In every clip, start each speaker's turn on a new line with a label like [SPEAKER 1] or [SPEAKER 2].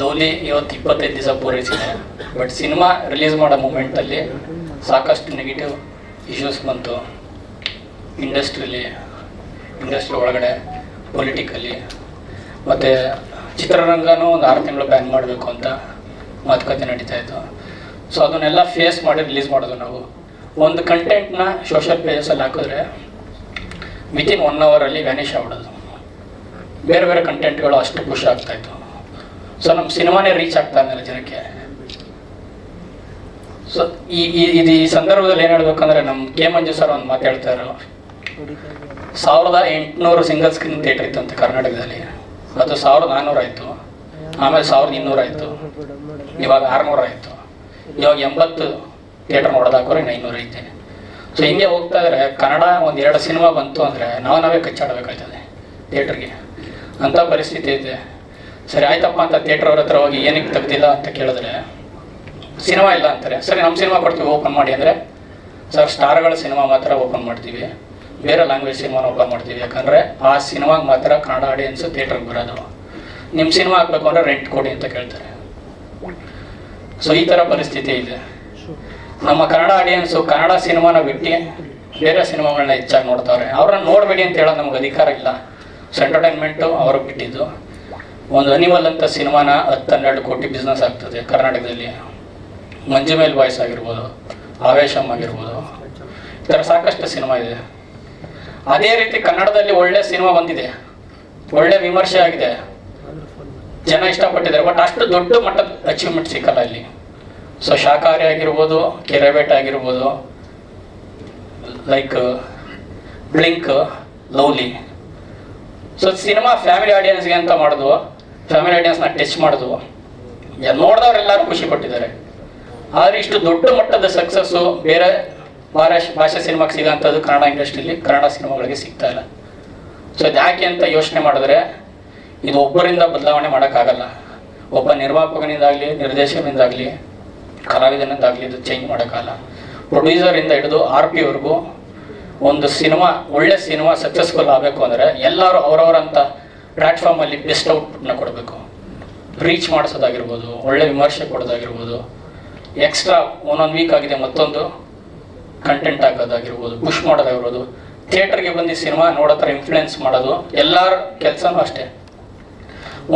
[SPEAKER 1] Lovely ಇವತ್ತು ಇಪ್ಪತ್ತೈದು ದಿವಸ ಪೂರೈಸಿದೆ ಬಟ್ ಸಿನಿಮಾ ರಿಲೀಸ್ ಮಾಡೋ ಮೂಮೆಂಟಲ್ಲಿ ಸಾಕಷ್ಟು ನೆಗೆಟಿವ್ ಇಶ್ಯೂಸ್ ಬಂತು. ಇಂಡಸ್ಟ್ರಿಲಿ ಇಂಡಸ್ಟ್ರಿ ಒಳಗಡೆ ಪೊಲಿಟಿಕಲಿ ಮತ್ತು ಚಿತ್ರರಂಗನೂ ಒಂದು ಆರು ತಿಂಗಳು ಬ್ಯಾನ್ ಮಾಡಬೇಕು ಅಂತ ಮಾತುಕತೆ ನಡೀತಾ ಇತ್ತು. ಸೊ ಅದನ್ನೆಲ್ಲ ಫೇಸ್ ಮಾಡಿ ರಿಲೀಸ್ ಮಾಡೋದು ನಾವು. ಒಂದು ಕಂಟೆಂಟ್ನ ಸೋಷಿಯಲ್ ಪೇಜಸಲ್ಲಿ ಹಾಕಿದ್ರೆ ವಿತಿನ್ ಒನ್ ಅವರಲ್ಲಿ ವ್ಯಾನಿಷ್ ಆಗ್ಬಿಡೋದು. ಬೇರೆ ಬೇರೆ ಕಂಟೆಂಟ್ಗಳು ಅಷ್ಟು ಖುಷಿ ಆಗ್ತಾಯಿತ್ತು ಸೊ ನಮ್ಮ ಸಿನಿಮಾನೇ ರೀಚ್ ಆಗ್ತಾ ಇರಲಿಲ್ಲ ಜನಕ್ಕೆ. ಸೊ ಈ ಇದು ಈ ಸಂದರ್ಭದಲ್ಲಿ ಏನು ಹೇಳ್ಬೇಕಂದ್ರೆ ನಮ್ಮ ಕೆ ಮಂಜು ಸರ್ ಒಂದು ಮಾತು ಸಾವಿರದ ಎಂಟುನೂರು ಸಿಂಗಲ್ ಸ್ಕ್ರೀನ್ ಥಿಯೇಟರ್ ಇತ್ತು ಅಂತ ಕರ್ನಾಟಕದಲ್ಲಿ. ಅದು ಸಾವಿರದ ನಾನ್ನೂರು ಆಯಿತು. ಆಮೇಲೆ ಸಾವಿರದ ಇನ್ನೂರು ಆಯಿತು. ಇವಾಗ ಆರುನೂರು ಆಯಿತು. ಇವಾಗ ಎಂಬತ್ತು ಥಿಯೇಟರ್ ನೋಡೋದಾಕೋರೆ ಇನ್ನು ಐತೆ. ಸೊ ಹಿಂಗೆ ಹೋಗ್ತಾ ಇದ್ರೆ ಕನ್ನಡ ಒಂದು ಎರಡು ಸಿನಿಮಾ ಬಂತು ಅಂದರೆ ನಾವು ನಾವೇ ಕಚ್ಚಾಡಬೇಕಾಯ್ತದೆ ಥಿಯೇಟ್ರಿಗೆ ಅಂಥ ಪರಿಸ್ಥಿತಿ ಇದೆ. ಸರಿ, ಆಯ್ತಪ್ಪ ಅಂತ ಥಿಯೇಟರ್ ಅವ್ರ ಹತ್ರ ಹೋಗಿ ಏನಕ್ಕೆ ತೆಗ್ದಿಲ್ಲ ಅಂತ ಕೇಳಿದ್ರೆ, ಸಿನಿಮಾ ಇಲ್ಲ ಅಂತಾರೆ. ಸರಿ ನಮ್ಮ ಸಿನಿಮಾ ಕೊಡ್ತೀವಿ ಓಪನ್ ಮಾಡಿ. ಅಂದರೆ, ಸರ್, ಸ್ಟಾರ್ಗಳ ಸಿನಿಮಾ ಮಾತ್ರ ಓಪನ್ ಮಾಡ್ತೀವಿ. ಬೇರೆ ಲ್ಯಾಂಗ್ವೇಜ್ ಸಿನಿಮಾನ ಓಪನ್ ಮಾಡ್ತೀವಿ. ಯಾಕಂದರೆ, ಆ ಸಿನಿಮಾಗೆ ಮಾತ್ರ ಕನ್ನಡ ಆಡಿಯನ್ಸ್ ಥಿಯೇಟರ್ಗೆ ಬರೋದು. ನಿಮ್ಮ ಸಿನಿಮಾ ಹಾಕ್ಬೇಕು ಅಂದರೆ ರೆಂಟ್ ಕೊಡಿ ಅಂತ ಕೇಳ್ತಾರೆ. ಸೊ ಈ ಥರ ಪರಿಸ್ಥಿತಿ ಇದೆ. ನಮ್ಮ ಕನ್ನಡ ಆಡಿಯನ್ಸು ಕನ್ನಡ ಸಿನಿಮಾನ ಬಿಟ್ಟು ಬೇರೆ ಸಿನಿಮಾಗಳನ್ನ ಹೆಚ್ಚಾಗಿ ನೋಡ್ತಾವ್ರೆ ಅವ್ರನ್ನ ನೋಡಬೇಡಿ ಅಂತ ಹೇಳೋದು ನಮ್ಗೆ ಅಧಿಕಾರ ಇಲ್ಲ. ಸೊ ಎಂಟರ್ಟೈನ್ಮೆಂಟು ಅವ್ರಿಗೆ ಬಿಟ್ಟಿದ್ದು. ಒಂದು ಅನಿಮಲ್ ಅಂತ ಸಿನಿಮಾನ ಹತ್ತು ಹನ್ನೆರಡು ಕೋಟಿ ಬಿಸ್ನೆಸ್ ಆಗ್ತದೆ ಕರ್ನಾಟಕದಲ್ಲಿ. ಮಂಜು ಮೇಲ್ ಬಾಯ್ಸ್ ಆಗಿರ್ಬೋದು, ಆವೇಶಂ ಆಗಿರ್ಬೋದು. ಈ ಥರ ಸಾಕಷ್ಟು ಸಿನಿಮಾ ಇದೆ. ಅದೇ ರೀತಿ ಕನ್ನಡದಲ್ಲಿ ಒಳ್ಳೆ ಸಿನಿಮಾ ಬಂದಿದೆ. ಒಳ್ಳೆ ವಿಮರ್ಶೆ ಆಗಿದೆ. ಜನ ಇಷ್ಟಪಟ್ಟಿದ್ದಾರೆ. ಬಟ್ ಅಷ್ಟು ದೊಡ್ಡ ಮಟ್ಟದ ಅಚೀವ್ಮೆಂಟ್ ಸಿಕ್ಕಲ್ಲ ಇಲ್ಲಿ. ಸೊ ಶಾಕಾಹಾರಿ ಆಗಿರ್ಬೋದು, ಕೆರೆಬೇಟ್ ಆಗಿರ್ಬೋದು like Blink Lovely so cinema family ಆಡಿಯನ್ಸ್ಗೆ ಅಂತ ಮಾಡೋದು? ಫ್ಯಾಮಿಲಿ ಆಡಿಯನ್ಸ್ನ ಟಚ್ ಮಾಡೋದು. ನೋಡಿದವರೆಲ್ಲರೂ ಖುಷಿ ಪಟ್ಟಿದ್ದಾರೆ. ಆದರೆ ಇಷ್ಟು ದೊಡ್ಡ ಮಟ್ಟದ ಸಕ್ಸಸ್ಸು ಬೇರೆ ಭಾಷೆ ಭಾಷಾ ಸಿನಿಮಾಗೆ ಸಿಗೋಂಥದ್ದು ಕನ್ನಡ ಇಂಡಸ್ಟ್ರಿಲಿ ಕನ್ನಡ ಸಿನಿಮಾಗಳಿಗೆ ಸಿಗ್ತಾ ಇಲ್ಲ. ಸೊ ಅದು ಯಾಕೆ ಅಂತ ಯೋಚನೆ ಮಾಡಿದ್ರೆ ಇದು ಒಬ್ಬರಿಂದ ಬದಲಾವಣೆ ಮಾಡೋಕ್ಕಾಗಲ್ಲ. ಒಬ್ಬ ನಿರ್ಮಾಪಕನಿಂದಾಗಲಿ, ನಿರ್ದೇಶಕನಿಂದಾಗಲಿ, ಕಲಾವಿದನಿಂದಾಗಲಿ ಇದು ಚೇಂಜ್ ಮಾಡೋಕ್ಕಾಗಲ್ಲ. ಪ್ರೊಡ್ಯೂಸರಿಂದ ಹಿಡಿದು ಆರ್ ಪಿವರೆಗೂ ಒಂದು ಸಿನಿಮಾ, ಒಳ್ಳೆ ಸಿನಿಮಾ ಸಕ್ಸಸ್ಫುಲ್ ಆಗಬೇಕು ಅಂದರೆ ಎಲ್ಲರೂ ಅವರವರಂಥ ಪ್ಲ್ಯಾಟ್ಫಾರ್ಮಲ್ಲಿ ಬೆಸ್ಟ್ ಔಟ್ಪುಟ್ನ ಕೊಡಬೇಕು. ರೀಚ್ ಮಾಡಿಸೋದಾಗಿರ್ಬೋದು, ಒಳ್ಳೆ ವಿಮರ್ಶೆ ಕೊಡೋದಾಗಿರ್ಬೋದು ಎಕ್ಸ್ಟ್ರಾ ಒಂದೊಂದು ವೀಕ್ ಆಗಿದೆ ಮತ್ತೊಂದು ಕಂಟೆಂಟ್ ಹಾಕೋದಾಗಿರ್ಬೋದು ಪುಷ್ ಮಾಡೋದಾಗಿರ್ಬೋದು ಥಿಯೇಟರ್ಗೆ ಬಂದು ಸಿನಿಮಾ ನೋಡೋ ಥರ ಇನ್ಫ್ಲುಯೆನ್ಸ್ ಮಾಡೋದು ಎಲ್ಲರ ಕೆಲಸನೂ ಅಷ್ಟೇ.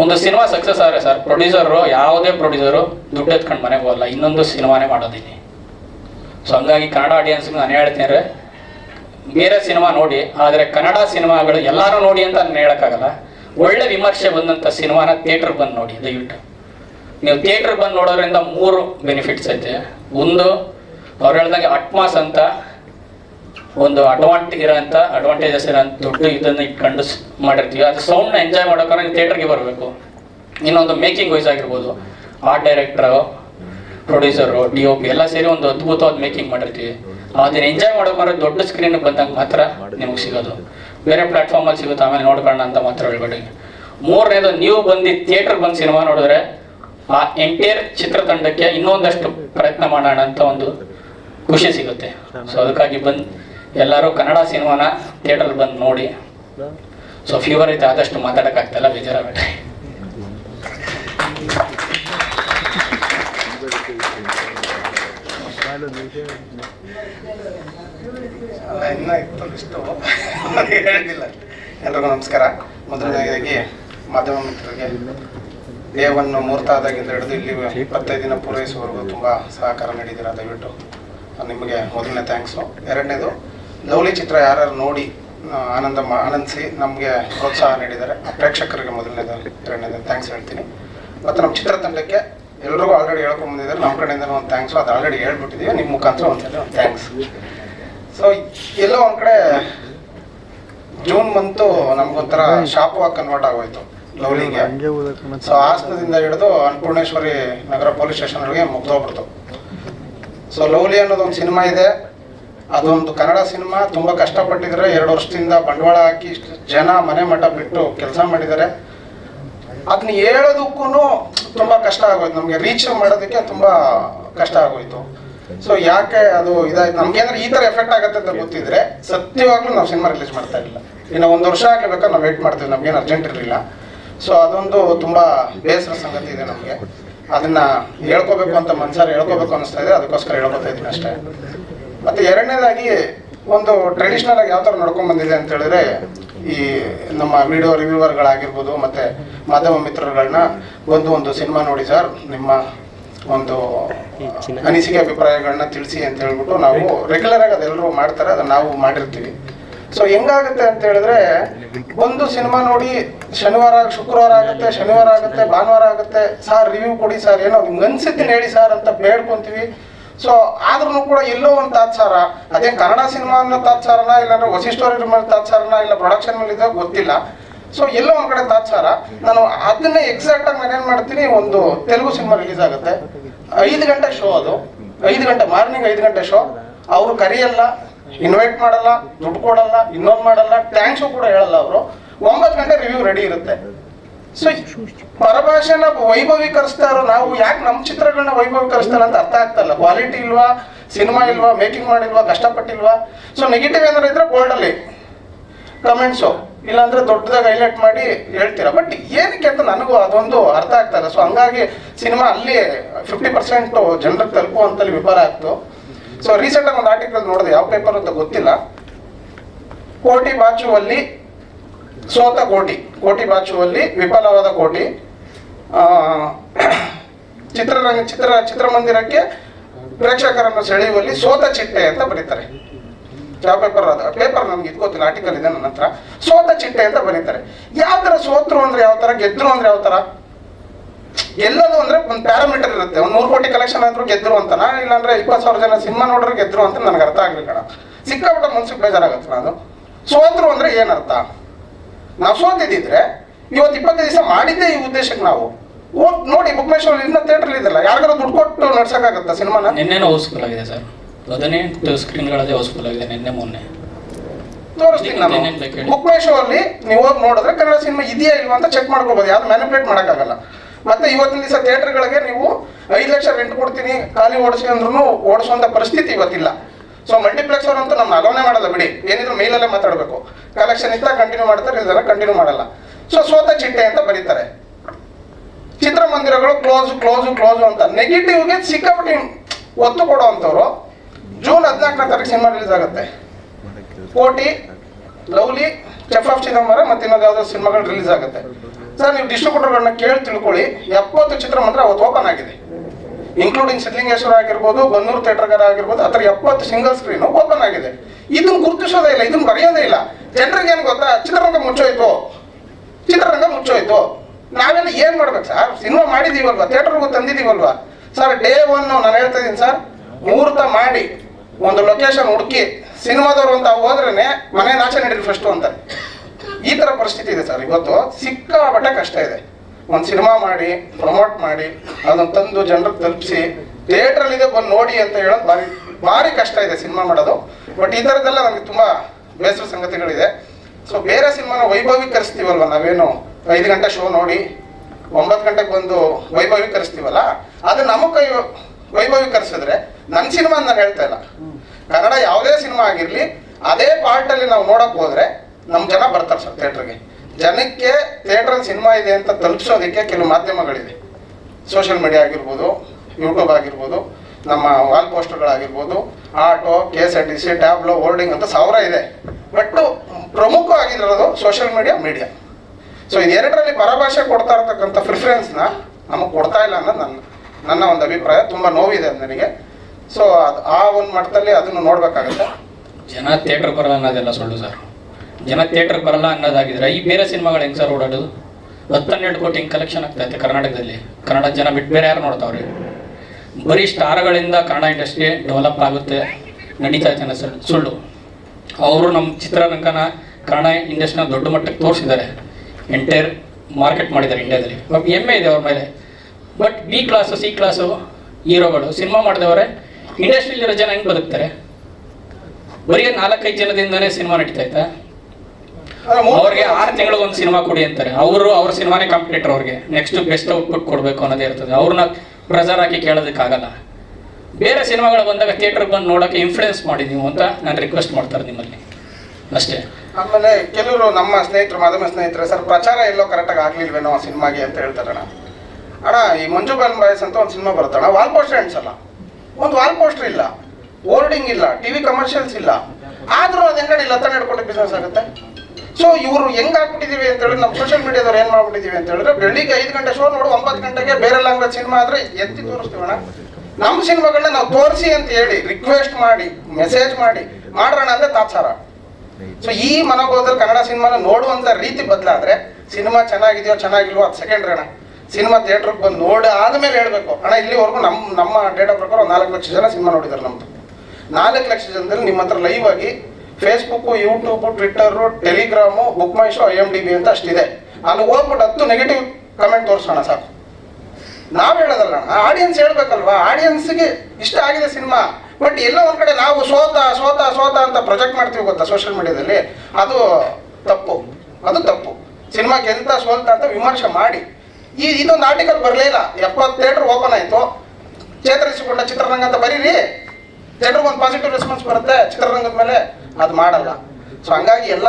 [SPEAKER 1] ಒಂದು ಸಿನಿಮಾ ಸಕ್ಸಸ್ ಆದರೆ ಸರ್ ಪ್ರೊಡ್ಯೂಸರು ಯಾವುದೇ ಪ್ರೊಡ್ಯೂಸರು ದುಡ್ಡು ಎತ್ಕೊಂಡು ಮನೆಗೆ ಹೋಗಲ್ಲ, ಇನ್ನೊಂದು ಸಿನಿಮಾನೇ ಮಾಡೋದಿನಿ ಸೊ ಹಂಗಾಗಿ ಕನ್ನಡ ಆಡಿಯನ್ಸ್ಗೆ ನಾನು ಹೇಳ್ತೀನಿ ಬೇರೆ ಸಿನಿಮಾ ನೋಡಿ, ಆದರೆ ಕನ್ನಡ ಸಿನಿಮಾಗಳು ಎಲ್ಲರೂ ನೋಡಿ ಅಂತ ನಾನು ಹೇಳೋಕ್ಕಾಗಲ್ಲ. ಒಳ್ಳೆ ವಿಮರ್ಶೆ ಬಂದಂಥ ಸಿನಿಮಾನ ಥಿಯೇಟರ್ ಬಂದು ನೋಡಿ ದಯವಿಟ್ಟು ನೀವು ಥಿಯೇಟರ್ ಬಂದು ನೋಡೋದ್ರಿಂದ ಮೂರು ಬೆನಿಫಿಟ್ಸ್ ಐತೆ. ಒಂದು, ಅವ್ರು ಹೇಳ್ದಂಗೆ ಅಟ್ಮಾಸ್ ಅಂತ, ಒಂದು ಅಡ್ವಾಂಟ್ ಇರೋಂಥ ಅಡ್ವಾಂಟೇಜಸ್ ಇರೋಂಥ ದೊಡ್ಡ ಇದನ್ನ ಇಟ್ಕೊಂಡು ಮಾಡಿರ್ತೀವಿ. ಅದು ಸೌಂಡ್ನ ಎಂಜಾಯ್ ಮಾಡೋಕೆ ನೀವು ಥಿಯೇಟರ್ಗೆ ಬರಬೇಕು. ಇನ್ನೊಂದು ಮೇಕಿಂಗ್ ವೈಸ್ ಆಗಿರ್ಬೋದು. Art director producer D O P ಎಲ್ಲ ಸೇರಿ ಒಂದು ಅದ್ಭುತವಾದ ಮೇಕಿಂಗ್ ಮಾಡಿರ್ತೀವಿ. ಅದನ್ನ ಎಂಜಾಯ್ ಮಾಡೋಕೆ ದೊಡ್ಡ ಸ್ಕ್ರೀನ್ ಬಂದಾಗ ಮಾತ್ರ ನಿಮಗೆ ಸಿಗೋದು. ಬೇರೆ ಪ್ಲಾಟ್ಫಾರ್ಮಲ್ಲಿ ಸಿಗುತ್ತೆ, ಆಮೇಲೆ ನೋಡ್ಕೊಳ್ಳೋಣ ಅಂತ ಮಾತ್ರ ಹೇಳ್ಬೇಡಿ. ಮೂರನೇದು, ನೀವು ಬಂದು ಥಿಯೇಟರ್ ಬಂದು ಸಿನಿಮಾ ನೋಡಿದ್ರೆ, ಆ ಎಂಟೈರ್ ಚಿತ್ರತಂಡಕ್ಕೆ ಇನ್ನೊಂದಷ್ಟು ಪ್ರಯತ್ನ ಮಾಡೋಣ ಅಂತ ಒಂದು ಖುಷಿ ಸಿಗುತ್ತೆ. ಸೊ ಅದಕ್ಕಾಗಿ ಬಂದು ಎಲ್ಲರೂ ಕನ್ನಡ ಸಿನಿಮಾನ ಥಿಯೇಟರ್ ಬಂದು ನೋಡಿ. ಸೊ ಫೀವರ್ ಐತೆ ಆದಷ್ಟು ಮಾತಾಡೋಕ್ಕಾಗ್ತಾಯಿಲ್ಲ ಬೇಜಾರಾಗಬೇಡಿ
[SPEAKER 2] ಅಲ್ಲ, ಇನ್ನೂ ಇತ್ತು ಇಷ್ಟು ಎಲ್ರಿಗೂ ನಮಸ್ಕಾರ. ಮೊದಲನೇದಾಗಿ ಮಾಧ್ಯಮ ಮಿತ್ರರಿಗೆ ದೇವನ್ನು ಮುಹೂರ್ತಾದಾಗಿಂದ ಹಿಡಿದು ಇಲ್ಲಿ ಇಪ್ಪತ್ತೈದು ದಿನ ಪೂರೈಸುವವರೆಗೂ ತುಂಬ ಸಹಕಾರ ನೀಡಿದ್ದೀರ? ದಯವಿಟ್ಟು ನಿಮಗೆ ಮೊದಲನೇ ಥ್ಯಾಂಕ್ಸು ಎರಡನೇದು ಲವ್ಲಿ ಚಿತ್ರ ಯಾರ್ಯಾರು ನೋಡಿ ಆನಂದ ಆನಂದಿಸಿ ನಮಗೆ ಪ್ರೋತ್ಸಾಹ ನೀಡಿದ್ದಾರೆ. ಆ ಪ್ರೇಕ್ಷಕರಿಗೆ ಮೊದಲನೇದು ಎರಡನೇದು ಥ್ಯಾಂಕ್ಸ್ ಹೇಳ್ತೀನಿ. ಮತ್ತು ನಮ್ಮ ಚಿತ್ರತಂಡಕ್ಕೆ ಎಲ್ರಿಗೂ ಆಲ್ರೆಡಿ ಹೇಳ್ಕೊಂಡ್ಬಂದಿದ್ದಾರೆ ನಮ್ಮ ಕಡೆಯಿಂದ ಒಂದು ಥ್ಯಾಂಕ್ಸು ಅದು ಆಲ್ರೆಡಿ ಹೇಳ್ಬಿಟ್ಟಿದ್ದೀವಿ. ನಿಮ್ಮ ಮುಖಾಂತರ ಒಂದು ಥ್ಯಾಂಕ್ಸ್ ಸೊ ಎಲ್ಲೋ ಒಂದ್ ಕಡೆ ಜೂನ್ ಮಂತು ನಮ್ಗೊಂಥರ ವಾಕ್ ಕನ್ವರ್ಟ್ ಆಗೋಯ್ತು ಲವ್ಲಿಗೆ ಸೊ ಹಾಸನದಿಂದ ಹಿಡಿದು ಅನ್ನಪೂರ್ಣೇಶ್ವರಿ ನಗರ ಪೊಲೀಸ್ ಸ್ಟೇಷನ್ ಒಳಗೆ ಮುಗ್ದೋಗ್ಬಿಡ್ತು. ಸೊ ಲವ್ಲಿ ಅನ್ನೋದೊಂದು ಸಿನಿಮಾ ಇದೆ. ಅದೊಂದು ಕನ್ನಡ ಸಿನಿಮಾ. ತುಂಬ ಕಷ್ಟಪಟ್ಟಿದ್ದಾರೆ. ಎರಡು ವರ್ಷದಿಂದ ಬಂಡವಾಳ ಹಾಕಿ ಇಷ್ಟು ಜನ ಮನೆ ಮಠ ಬಿಟ್ಟು ಕೆಲಸ ಮಾಡಿದ್ದಾರೆ. ಅದನ್ನ ಹೇಳೋದಕ್ಕೂ ತುಂಬ ಕಷ್ಟ ಆಗೋಯ್ತು. ನಮಗೆ ರೀಚ್ ಮಾಡೋದಕ್ಕೆ ತುಂಬ ಕಷ್ಟ ಆಗೋಯ್ತು. ಸೊ ಯಾಕೆ ಅದು ಇದಾಯ್ತು? ನಮ್ಗೆ ಅಂದ್ರೆ ಈ ತರ ಎಫೆಕ್ಟ್ ಆಗುತ್ತೆ ಅಂತ ಗೊತ್ತಿದ್ರೆ ಸತ್ಯವಾಗ್ಲೂ ನಾವು ಸಿನಿಮಾ ರಿಲೀಸ್ ಮಾಡ್ತಾ ಇರಲಿಲ್ಲ. ಇನ್ನು ಒಂದು ವರ್ಷ ಆಗ್ಲೇಬೇಕಾದ್ರೆ ನಾವು ವೇಟ್ ಮಾಡ್ತೀವಿ. ನಮ್ಗೇನು ಅರ್ಜೆಂಟ್ ಇರಲಿಲ್ಲ. ಸೊ ಅದೊಂದು ತುಂಬಾ ಬೇಸರ ಸಂಗತಿ ಇದೆ ನಮಗೆ. ಅದನ್ನ ಹೇಳ್ಕೋಬೇಕು ಅಂತ ಮನ್ಸಾರ ಹೇಳ್ಕೋಬೇಕು ಅನಿಸ್ತಾ ಇದೆ. ಅದಕ್ಕೋಸ್ಕರ ಹೇಳ್ಕೊತಾ ಇದ್ದೀನಿ ಅಷ್ಟೇ. ಮತ್ತೆ ಎರಡನೇದಾಗಿ ಒಂದು ಟ್ರೆಡಿಷನಲ್ ಆಗಿ ಯಾವ ಥರ ನಡ್ಕೊಂಡ್ ಬಂದಿದೆ ಅಂತ ಹೇಳಿದ್ರೆ ಈ ನಮ್ಮ ವಿಡಿಯೋ ರಿವ್ಯೂವರ್ಗಳಾಗಿರ್ಬೋದು ಮತ್ತೆ ಮಾಧ್ಯಮ ಮಿತ್ರರುಗಳನ್ನ ಒಂದು ಒಂದು ಸಿನಿಮಾ ನೋಡಿ ಸರ್. ನಿಮ್ಮ ಒಂದು ಅನಿಸಿಕೆ ಅಭಿಪ್ರಾಯಗಳನ್ನ ತಿಳಿಸಿ ಅಂತ ಹೇಳ್ಬಿಟ್ಟು ನಾವು ರೆಗ್ಯುಲರ್ ಆಗಿ ಅದೆಲ್ಲರೂ ಮಾಡ್ತಾರೆ ಅದನ್ನ ನಾವು ಮಾಡಿರ್ತೀವಿ. ಸೊ ಹೆಂಗಾಗುತ್ತೆ ಅಂತ ಹೇಳಿದ್ರೆ ಒಂದು ಸಿನಿಮಾ ನೋಡಿ ಶನಿವಾರ ಶುಕ್ರವಾರ ಆಗುತ್ತೆ ಶನಿವಾರ ಆಗುತ್ತೆ ಭಾನುವಾರ ಆಗುತ್ತೆ ಸರ್ ರಿವ್ಯೂ ಕೊಡಿ ಸರ್ ಏನೋ ನಿಮ್ಗೆ ಅನ್ಸಿದ್ದೀನಿ ಹೇಳಿ ಸರ್ ಅಂತ ಬೇಡ್ಕೊಂತೀವಿ. ಸೊ ಆದ್ರೂ ಕೂಡ ಎಲ್ಲೋ ಒಂದು ತಾತ್ಸಾರ ಅದೇ ಕನ್ನಡ ಸಿನಿಮಾ ಅನ್ನೋ ತಾತ್ಸಾರನ ಇಲ್ಲಾಂದ್ರೆ ಸ್ಟೋರಿ ಮೇಲೆ ತಾತ್ಸಾರನ ಇಲ್ಲ ಪ್ರೊಡಕ್ಷನ್ ಮೇಲೆ ಇದೆ ಗೊತ್ತಿಲ್ಲ. ಸೊ ಎಲ್ಲೋ ಒಂದ್ ಕಡೆ ತಾತ್ಸಾರ. ನಾನು ಅದನ್ನೇ ಎಕ್ಸಾಕ್ಟ್ ಆಗಿ ನಾನು ಏನ್ ಮಾಡ್ತೀನಿ, ಒಂದು ತೆಲುಗು ಸಿನಿಮಾ ರಿಲೀಸ್ ಆಗುತ್ತೆ. ಐದು ಗಂಟೆ ಶೋ ಅದು. ಐದು ಗಂಟೆ ಮಾರ್ನಿಂಗ್ ಐದು ಗಂಟೆ ಶೋ ಅವರು ಕರೆಯಲ್ಲ ಇನ್ವೈಟ್ ಮಾಡಲ್ಲ, ದುಡ್ಡು ಕೊಡಲ್ಲ, ಇನ್ನೊಂದು ಮಾಡಲ್ಲ ಥ್ಯಾಂಕ್ಸು ಕೂಡ ಹೇಳಲ್ಲ ಅವರು. ಒಂಬತ್ತು ಗಂಟೆ ರಿವ್ಯೂ ರೆಡಿ ಇರುತ್ತೆ. ಸೊ ಪರಭಾಷೆನ ವೈಭವೀಕರಿಸ್ತಾರ ನಾವು ಯಾಕೆ ನಮ್ಮ ಚಿತ್ರಗಳನ್ನ ವೈಭವೀಕರಿಸ್ತಾರೆ ಅಂತ ಅರ್ಥ ಆಗ್ತಲ್ಲ ಕ್ವಾಲಿಟಿ ಇಲ್ವಾ? ಸಿನಿಮಾ ಇಲ್ವಾ? ಮೇಕಿಂಗ್ ಮಾಡಿಲ್ವಾ? ಕಷ್ಟಪಟ್ಟಿಲ್ವಾ? ಸೊ ನೆಗೆಟಿವ್ ಏನಾದ್ರು ಇದ್ರೆ ಬೋಲ್ಡಲ್ಲಿ ಕಮೆಂಟ್ಸು ಇಲ್ಲಾಂದ್ರೆ ದೊಡ್ಡದಾಗಿ ಹೈಲೈಟ್ ಮಾಡಿ ಹೇಳ್ತೀರಾ? ಬಟ್ ಏನಕ್ಕೆ ಅಂತ ನನಗೂ ಅದೊಂದು ಅರ್ಥ ಆಗ್ತಾ ಸೊ ಹಂಗಾಗಿ ಸಿನಿಮಾ ಅಲ್ಲಿ ಫಿಫ್ಟಿ ಪರ್ಸೆಂಟ್ ಜನರಿಗೆ ತಲುಪುವಂತಲ್ಲಿ ವಿಫಲ ಆಗ್ತು. ಸೊ ರೀಸೆಂಟಾಗಿ ಒಂದು ಆರ್ಟಿಕಲ್ ನೋಡಿದೆ. ಯಾವ ಪೇಪರ್ ಅಂತ ಗೊತ್ತಿಲ್ಲ. ಕೋಟಿ ಬಾಚುವಲ್ಲಿ ಸೋತ ಕೋಟಿ. ಕೋಟಿ ಬಾಚುವಲ್ಲಿ ವಿಫಲವಾದ ಕೋಟಿ. ಚಿತ್ರರಂಗ ಚಿತ್ರ ಚಿತ್ರಮಂದಿರಕ್ಕೆ ಪ್ರೇಕ್ಷಕರನ್ನು ಸೆಳೆಯುವಲ್ಲಿ ಸೋತ ಚಿಟ್ಟೆ ಅಂತ ಬರೀತಾರೆ. ಯಾವ ಪೇಪರ್ ಅದು ಪೇಪರ್ ನಮ್ಗೆ ಇದು ಗೊತ್ತಿಲ್ಲ ಆರ್ಟಿಕಲ್ ಇದೆ ನನ್ನ ಹತ್ರ. ಸೋತ ಚಿಟ್ಟೆ ಅಂತ ಬರೀತಾರೆ. ಯಾವ ತರ ಸೋತ್ರು ಅಂದ್ರೆ ಯಾವ ತರ, ಗೆದ್ರು ಅಂದ್ರೆ ಯಾವ ತರ? ಎಲ್ಲದು ಅಂದ್ರೆ ಒಂದು ಪ್ಯಾರಾಮೀಟರ್ ಇರುತ್ತೆ. ಒಂದು ನೂರು ಕೋಟಿ ಕಲೆಕ್ಷನ್ ಆದ್ರೂ ಗೆದ್ರು ಅಂತನಾ? ಇಲ್ಲಾಂದ್ರೆ ಇಪ್ಪತ್ತು ಸಾವಿರ ಜನ ಸಿನಿಮಾ ನೋಡ್ರೆ ಗೆದ್ರು ಅಂತ ನನಗೆ ಅರ್ಥ ಆಗ್ಲಿ ಕಣ. ಸಿಕ್ಕಾಬಿಟ್ಟ ಮನ್ಸಿಗೆ ಬೇಜಾರಾಗತ್ತೆ ನಾನು ಸೋತ್ರು ಅಂದ್ರೆ ಏನರ್ಥ? ನಾವು ಸೋತಿದ್ದಿದ್ರೆ ಇವತ್ತು ಇಪ್ಪತ್ತೈದು ದಿವಸ ಮಾಡಿದ್ದೇ ಈ ಉದ್ದೇಶಕ್ಕೆ ನಾವು. ನೋಡಿ ಬುಕ್ಮೇಶ್ವರ್ ಇನ್ನೂ ಥಿಯೇಟರ್ ಇದೆಲ್ಲ. ಯಾರಿಗಾರು ದುಡ್ಡು ಕೊಟ್ಟು ನಡ್ಸಕ್ಕಾಗತ್ತಾ ಸಿನಿಮಾನ
[SPEAKER 1] ಆಗಿದೆ ಸರ್. ಹದಿನೆಂಟು ಸ್ಕ್ರೀನ್ಗಳಲ್ಲೇ ಹೌಸ್ಫುಲ್ ಆಗಿದೆ ನಿನ್ನೆ ಮೊನ್ನೆ.
[SPEAKER 2] ತೋರಿಸ್ತೀನಿ ನಾನು.
[SPEAKER 1] ಬುಕ್
[SPEAKER 2] ಅಲ್ಲಿ ನೀವು ಹೋಗಿ ನೋಡಿದ್ರೆ ಕನ್ನಡ ಸಿನಿಮಾ ಇದೆಯಾ ಇಲ್ವಾ ಅಂತ ಚೆಕ್ ಮಾಡ್ಕೋಬಹುದು ಯಾವ್ದು ಮ್ಯಾನಿಪುಲೇಟ್ ಮಾಡೋಕ್ಕಾಗಲ್ಲ. ಮತ್ತೆ ಇವತ್ತಿನ ದಿವಸ ಥಿಯೇಟರ್ಗಳಿಗೆ ನೀವು ಐದು ಲಕ್ಷ ರೆಂಟ್ ಕೊಡ್ತೀನಿ ಖಾಲಿ ಓಡಿಸಿ ಅಂದ್ರೂ ಓಡಿಸುವಂತ ಪರಿಸ್ಥಿತಿ ಇವತ್ತಿಲ್ಲ. ಸೊ ಮಲ್ಟಿಪ್ಲೆಕ್ಸ್ ಅವರಂತೂ ನಮ್ಮ ಅಲೋನೆ ಮಾಡಲ್ಲ ಬಿಡಿ. ಏನಿದ್ರು ಮೇಲಲ್ಲೇ ಮಾತಾಡಬೇಕು. ಕಲೆಕ್ಷನ್ ಇತ್ತ ಕಂಟಿನ್ಯೂ ಮಾಡ್ತಾರೆ ಇಲ್ದಾರ ಕಂಟಿನ್ಯೂ ಮಾಡಲ್ಲ. ಸೊ ಸೋತ ಚಿಟ್ಟೆ ಅಂತ ಬರೀತಾರೆ. ಚಿತ್ರಮಂದಿರಗಳು ಕ್ಲೋಸ್ ಕ್ಲೋಸ್ ಕ್ಲೋಸ್ ಅಂತ. ನೆಗೆಟಿವ್ಗೆ ಸಿಕ್ಕಾಪಟ್ಟಿ ಒತ್ತು ಕೊಡುವಂಥವ್ರು ಜೂನ್ ಹದಿನಾಲ್ಕನೇ ತಾರೀಕು ಸಿನಿಮಾ ರಿಲೀಸ್ ಆಗುತ್ತೆ. ಕೋಟಿ, ಲವ್ಲಿ, ಚೆಫ್ ಆಫ್ ಚಿದಂಬರ ಮತ್ತೆ ಇನ್ನೊಂದು ಯಾವುದೋ ಸಿನಿಮಾಗಳು ರಿಲೀಸ್ ಆಗುತ್ತೆ. ಸರ್, ನೀವು ಡಿಸ್ಟ್ರಿಬ್ಯೂಟರ್ಗಳನ್ನ ಕೇಳಿ ತಿಳ್ಕೊಳ್ಳಿ. ಎಪ್ಪತ್ತು ಚಿತ್ರಮಂದಿರ ಅವತ್ತು ಓಪನ್ ಆಗಿದೆ. ಇನ್ಕ್ಲೂಡಿಂಗ್ ಸಿದ್ಲಿಂಗೇಶ್ವರ ಆಗಿರ್ಬೋದು, ಬನ್ನೂರು ಥಿಯೇಟರ್ಗಾರ ಆಗಿರ್ಬೋದು, ಆ ಥರ ಎಪ್ಪತ್ತು ಸಿಂಗಲ್ ಸ್ಕ್ರೀನ್ ಓಪನ್ ಆಗಿದೆ. ಇದನ್ನು ಗುರುತಿಸೋದೇ ಇಲ್ಲ ಇದನ್ನು ಬರೆಯೋದೇ ಇಲ್ಲ. ಜನರಿಗೆ ಏನು ಗೊತ್ತಾ? ಚಿತ್ರರಂಗ ಮುಚ್ಚೋಯ್ತು. ಚಿತ್ರರಂಗ ಮುಚ್ಚೋಯ್ತು. ನಾವೆಲ್ಲ ಏನು ಮಾಡ್ಬೇಕು ಸರ್? ಸಿನಿಮಾ ಮಾಡಿದೀವಲ್ವಾ? ಥಿಯೇಟರ್ಗೂ ತಂದಿದೀವಲ್ವಾ? ಸರ್, ಡೇ ಒನ್ ನಾನು ಹೇಳ್ತಾ ಇದ್ದೀನಿ ಸರ್. ಮುಹೂರ್ತ ಮಾಡಿ. ಒಂದು ಲೊಕೇಶನ್ ಹುಡುಕಿ ಸಿನಿಮಾದವರು ಅಂತ ಹೋದ್ರೇ ಮನೆ ನಾಚ ನಡೀರಿ ಫಸ್ಟ್ ಅಂತಾರೆ ಈ ತರ ಪರಿಸ್ಥಿತಿ ಇದೆ ಸರ್. ಇವತ್ತು ಸಿಕ್ಕಾಪಟ್ಟೆ ಕಷ್ಟ ಇದೆ. ಒಂದು ಸಿನಿಮಾ ಮಾಡಿ ಪ್ರಮೋಟ್ ಮಾಡಿ, ಅದನ್ನ ತಂದು ಜನರಿಗೆ ತಲುಪಿಸಿ ಥಿಯೇಟ್ರಲ್ಲಿದೆ ಬಂದು ನೋಡಿ ಅಂತ ಹೇಳೋದು ಭಾರಿ ಭಾರಿ ಕಷ್ಟ ಇದೆ ಸಿನಿಮಾ ಮಾಡೋದು. ಬಟ್ ಈ ಥರದ್ದೆಲ್ಲ ನಮಗೆ ತುಂಬಾ ಬೇಸರ ಸಂಗತಿಗಳಿದೆ. ಸೊ ಬೇರೆ ಸಿನಿಮಾನ ವೈಭವೀಕರಿಸ್ತೀವಲ್ವ ನಾವೇನು ಐದು ಗಂಟೆ ಶೋ ನೋಡಿ, ಒಂಬತ್ತು ಗಂಟೆಗೆ ಬಂದು ವೈಭವೀಕರಿಸ್ತೀವಲ್ಲ? ಅದು ನಮಗೆ ವೈಭವೀಕರಿಸಿದ್ರೆ ನನ್ನ ಸಿನಿಮಾ ನಾನು ಹೇಳ್ತಾ ಇಲ್ಲ. ಕನ್ನಡ ಯಾವುದೇ ಸಿನಿಮಾ ಆಗಿರಲಿ, ಅದೇ ಪಾರ್ಟಲ್ಲಿ ನಾವು ನೋಡಕ್ ಹೋದ್ರೆ ನಮ್ಮ ಜನ ಬರ್ತಾರೆ ಸರ್ ಥಿಯೇಟ್ರಿಗೆ. ಜನಕ್ಕೆ ಥಿಯೇಟ್ರಲ್ಲಿ ಸಿನಿಮಾ ಇದೆ ಅಂತ ತಲುಪಿಸೋದಕ್ಕೆ ಕೆಲವು ಮಾಧ್ಯಮಗಳಿದೆ ಸೋಷಿಯಲ್ ಮೀಡಿಯಾ ಆಗಿರ್ಬೋದು, ಯೂಟ್ಯೂಬ್ ಆಗಿರ್ಬೋದು, ನಮ್ಮ wall ಪೋಸ್ಟರ್ಗಳಾಗಿರ್ಬೋದು, auto, K S R T C, tableau, hoarding ಅಂತ ಸಾವಿರ ಇದೆ. ಬಟ್ ಪ್ರಮುಖವಾಗಿರೋದು ಸೋಷಿಯಲ್ ಮೀಡಿಯಾ ಮೀಡಿಯಾ. ಸೊ ಇದೆರಡರಲ್ಲಿ ಪರಭಾಷೆ ಕೊಡ್ತಾ ಇರತಕ್ಕಂಥ ಪ್ರಿಫರೆನ್ಸ್ನ ನಮಗೆ ಕೊಡ್ತಾ ಇಲ್ಲ ಅನ್ನೋದು ನನ್ನ ನನ್ನ ಒಂದು ಅಭಿಪ್ರಾಯ. ತುಂಬ ನೋವಿದೆ ನನಗೆ. ಸೊ ಆ ಒಂದು ಮಟ್ಟದಲ್ಲಿ ಅದನ್ನು ನೋಡ್ಬೇಕಾಗತ್ತೆ.
[SPEAKER 1] ಜನ ಥಿಯೇಟರ್ ಬರಲ್ಲ ಅನ್ನೋದೆಲ್ಲ ಸುಳ್ಳು ಸರ್. ಜನ ಥಿಯೇಟರ್ ಬರಲ್ಲ ಅನ್ನೋದಾಗಿದ್ರೆ ಈ ಬೇರೆ ಸಿನಿಮಾಗಳು ಹೆಂಗ್ ಸರ್ ಓಡಾಡೋದು? ಹತ್ತೆರಡು ಕೋಟಿ ಹಿಂಗೆ ಕಲೆಕ್ಷನ್ ಆಗ್ತಾ ಐತೆ ಕರ್ನಾಟಕದಲ್ಲಿ. ಕನ್ನಡ ಜನ ಬಿಟ್ಟು ಬೇರೆ ಯಾರು ನೋಡ್ತಾವ್ರಿ? ಬರೀ ಸ್ಟಾರ್ಗಳಿಂದ ಕನ್ನಡ ಇಂಡಸ್ಟ್ರಿ ಡೆವಲಪ್ ಆಗುತ್ತೆ ನಡೀತಾ ಐತೆ ಸರ್ ಸುಳ್ಳು- ಅವರು ನಮ್ಮ ಚಿತ್ರರಂಗನ ಕನ್ನಡ ಇಂಡಸ್ಟ್ರಿನ ದೊಡ್ಡ ಮಟ್ಟಕ್ಕೆ ತೋರಿಸಿದ್ದಾರೆ. ಎಂಟೈರ್ ಮಾರ್ಕೆಟ್ ಮಾಡಿದ್ದಾರೆ ಇಂಡಿಯಾದಲ್ಲಿ ಹೆಮ್ಮೆ ಇದೆ ಅವ್ರ ಮೇಲೆ. But B class C class ಹೀರೋಗಳು, ಸಿನಿಮಾ ಮಾಡಿದವರೆ ಇಂಡಸ್ಟ್ರಿಯಲ್ಲಿರೋ ಜನ ಹೆಂಗೆ ಬದುಕ್ತಾರೆ? ಬರೀ ನಾಲ್ಕೈದು ಜನದಿಂದನೇ ಸಿನಿಮಾ ನಡೀತಾ
[SPEAKER 2] ಇತ್ತ?
[SPEAKER 1] ಅವ್ರಿಗೆ ಆರು ತಿಂಗಳಿಗೆ ಒಂದು ಸಿನಿಮಾ ಕೊಡಿ ಅಂತಾರೆ. ಅವರು ಅವ್ರ ಸಿನಿಮಾನೇ ಕಾಂಪಿಟೇಟರ್ ಅವ್ರಿಗೆ. ನೆಕ್ಸ್ಟ್ ಬೆಸ್ಟ್ ಔಟ್ಪುಟ್ ಕೊಡಬೇಕು ಅನ್ನೋದೇ ಇರ್ತದೆ. ಅವ್ರನ್ನ ಪ್ರೆಸರ್ ಹಾಕಿ ಕೇಳೋದಕ್ಕಾಗಲ್ಲ. ಬೇರೆ ಸಿನಿಮಾಗಳು ಬಂದಾಗ ಥಿಯೇಟರ್ಗೆ ಬಂದು ನೋಡೋಕೆ ಇನ್ಫ್ಲುಯೆನ್ಸ್ ಮಾಡಿ ನೀವು ಅಂತ ನಾನು ರಿಕ್ವೆಸ್ಟ್ ಮಾಡ್ತಾರೆ ನಿಮ್ಮಲ್ಲಿ. ಅಷ್ಟೇ.
[SPEAKER 2] ಆಮೇಲೆ ಕೆಲವರು ನಮ್ಮ ಸ್ನೇಹಿತರು ಮಾಧ್ಯಮ ಸ್ನೇಹಿತರು ಸರ್ ಪ್ರಚಾರ ಎಲ್ಲೋ ಕರೆಕ್ಟಾಗಿ ಆಗ್ಲಿಲ್ವೇನೋ ಸಿನಿಮಾಗೆ ಅಂತ ಹೇಳ್ತಾರೆ ಅಣ್ಣ ಈ ಮಂಜು ಬಾಲ್ ಬಾಯ್ಸ್ ಅಂತ ಒಂದು ಸಿನಿಮಾ ಬರುತ್ತಣ್ಣ ವಾಲ್ ಪೋಸ್ಟರ್ ಅನ್ಸಲ್ಲ ಒಂದು ವಾಲ್ ಪೋಸ್ಟರ್ ಇಲ್ಲ ಓರ್ಡಿಂಗ್ ಇಲ್ಲ, ಟಿವಿ ಕಮರ್ಷಿಯಲ್ಸ್ ಇಲ್ಲ. ಆದ್ರೂ ಅದು ಹೆಂಗಡಿ ಲತ್ತ ನಡ್ಕೊಂಡು ಬಿಸ್ನೆಸ್ ಆಗುತ್ತೆ. ಸೊ ಇವರು ಹೆಂಗ್ ಆಗ್ಬಿಟ್ಟಿದೀವಿ ಅಂತ ಹೇಳಿದ್ರೆ ನಮ್ಮ ಸೋಷಿಯಲ್ ಮೀಡಿಯಾದವ್ರು ಏನ್ ಮಾಡ್ಬಿಟ್ಟಿದೀವಿ ಅಂತ ಹೇಳಿದ್ರೆ ಬೆಳಿಗ್ಗೆ ಐದು ಗಂಟೆ ಶೋ ನೋಡು, ಒಂಬತ್ತು ಗಂಟೆಗೆ ಬೇರೆ ಲ್ಯಾಂಗ್ವೇಜ್ ಸಿನಿಮಾ ಆದ್ರೆ ಎತ್ತಿ ತೋರಿಸ್ತೀವಣ್ಣ. ನಮ್ಮ ಸಿನಿಮಾಗಳನ್ನ ನಾವು ತೋರಿಸಿ ಅಂತ ಹೇಳಿ ರಿಕ್ವೆಸ್ಟ್ ಮಾಡಿ ಮೆಸೇಜ್ ಮಾಡಿ, ಮಾಡೋಣ ಅಂದ್ರೆ ತಾತ್ಸಾರ. ಸೊ ಈ ಮನೋಭಾವದಲ್ಲಿ ಕನ್ನಡ ಸಿನಿಮಾನ ನೋಡುವಂತ ರೀತಿ ಬದಲಾದ್ರೆ ಸಿನಿಮಾ ಚೆನ್ನಾಗಿದೆಯೋ ಚೆನ್ನಾಗಿಲ್ವೋ ಅದು ಸೆಕೆಂಡ್ರಿ ಅಣ್ಣ ಸಿನಿಮಾ ಥಿಯೇಟ್ರಿಗೆ ಬಂದು ನೋಡಿ ಆದಮೇಲೆ ಹೇಳಬೇಕು. ಅಣ್ಣ, ಇಲ್ಲಿವರೆಗೂ ನಮ್ಮ ನಮ್ಮ ಡೇಟಾ ಪ್ರಕಾರ ನಾಲ್ಕು ಲಕ್ಷ ಜನ ಸಿನಿಮಾ ನೋಡಿದ್ದಾರೆ ನಮ್ಮದು ನಾಲ್ಕು ಲಕ್ಷ ಜನದಲ್ಲಿ ನಿಮ್ಮ ಹತ್ರ ಲೈವ್ ಆಗಿ Facebook YouTube Twitter Telegram Book My Show I M D B ಅಂತ ಅಷ್ಟಿದೆ. ಅಲ್ಲಿ ಹೋಗ್ಬಿಟ್ಟು ಹತ್ತು ನೆಗೆಟಿವ್ ಕಮೆಂಟ್ ತೋರಿಸೋಣ ಸಾಕು. ನಾವು ಹೇಳೋದಲ್ಲ ಆಡಿಯನ್ಸ್ ಹೇಳ್ಬೇಕಲ್ವಾ? ಆಡಿಯನ್ಸ್ಗೆ ಇಷ್ಟ ಆಗಿದೆ ಸಿನಿಮಾ. ಬಟ್ ಎಲ್ಲ ಒಂದು ಕಡೆ ನಾವು ಸೋತ ಸೋತ ಸೋತ ಅಂತ ಪ್ರೊಜೆಕ್ಟ್ ಮಾಡ್ತೀವಿ ಗೊತ್ತಾ ಸೋಷಿಯಲ್ ಮೀಡಿಯಾದಲ್ಲಿ ಅದು ತಪ್ಪು. ಅದು ತಪ್ಪು. ಸಿನಿಮಾ ಎಂಥ ಸೋಲ್ತಾ ಅಂತ ವಿಮರ್ಶೆ ಮಾಡಿ. ಈ ಇನ್ನೊಂದು ಆರ್ಟಿಕಲ್ ಬರಲಿಲ್ಲ ಎಪ್ಪತ್ತು ಥಿಯೇಟರ್ ಓಪನ್ ಆಯ್ತು. ಚೇತರಿಸಿಕೊಂಡ ಚಿತ್ರರಂಗ ಅಂತ ಬರೀರಿ. ಜನರಿಗೆ ಒಂದು ಪಾಸಿಟಿವ್ ರೆಸ್ಪಾನ್ಸ್ ಬರುತ್ತೆ. ಚಿತ್ರರಂಗದ ಮೇಲೆ ಅದು ಮಾಡಲ್ಲ. ಸೊ ಹಂಗಾಗಿ ಎಲ್ಲ,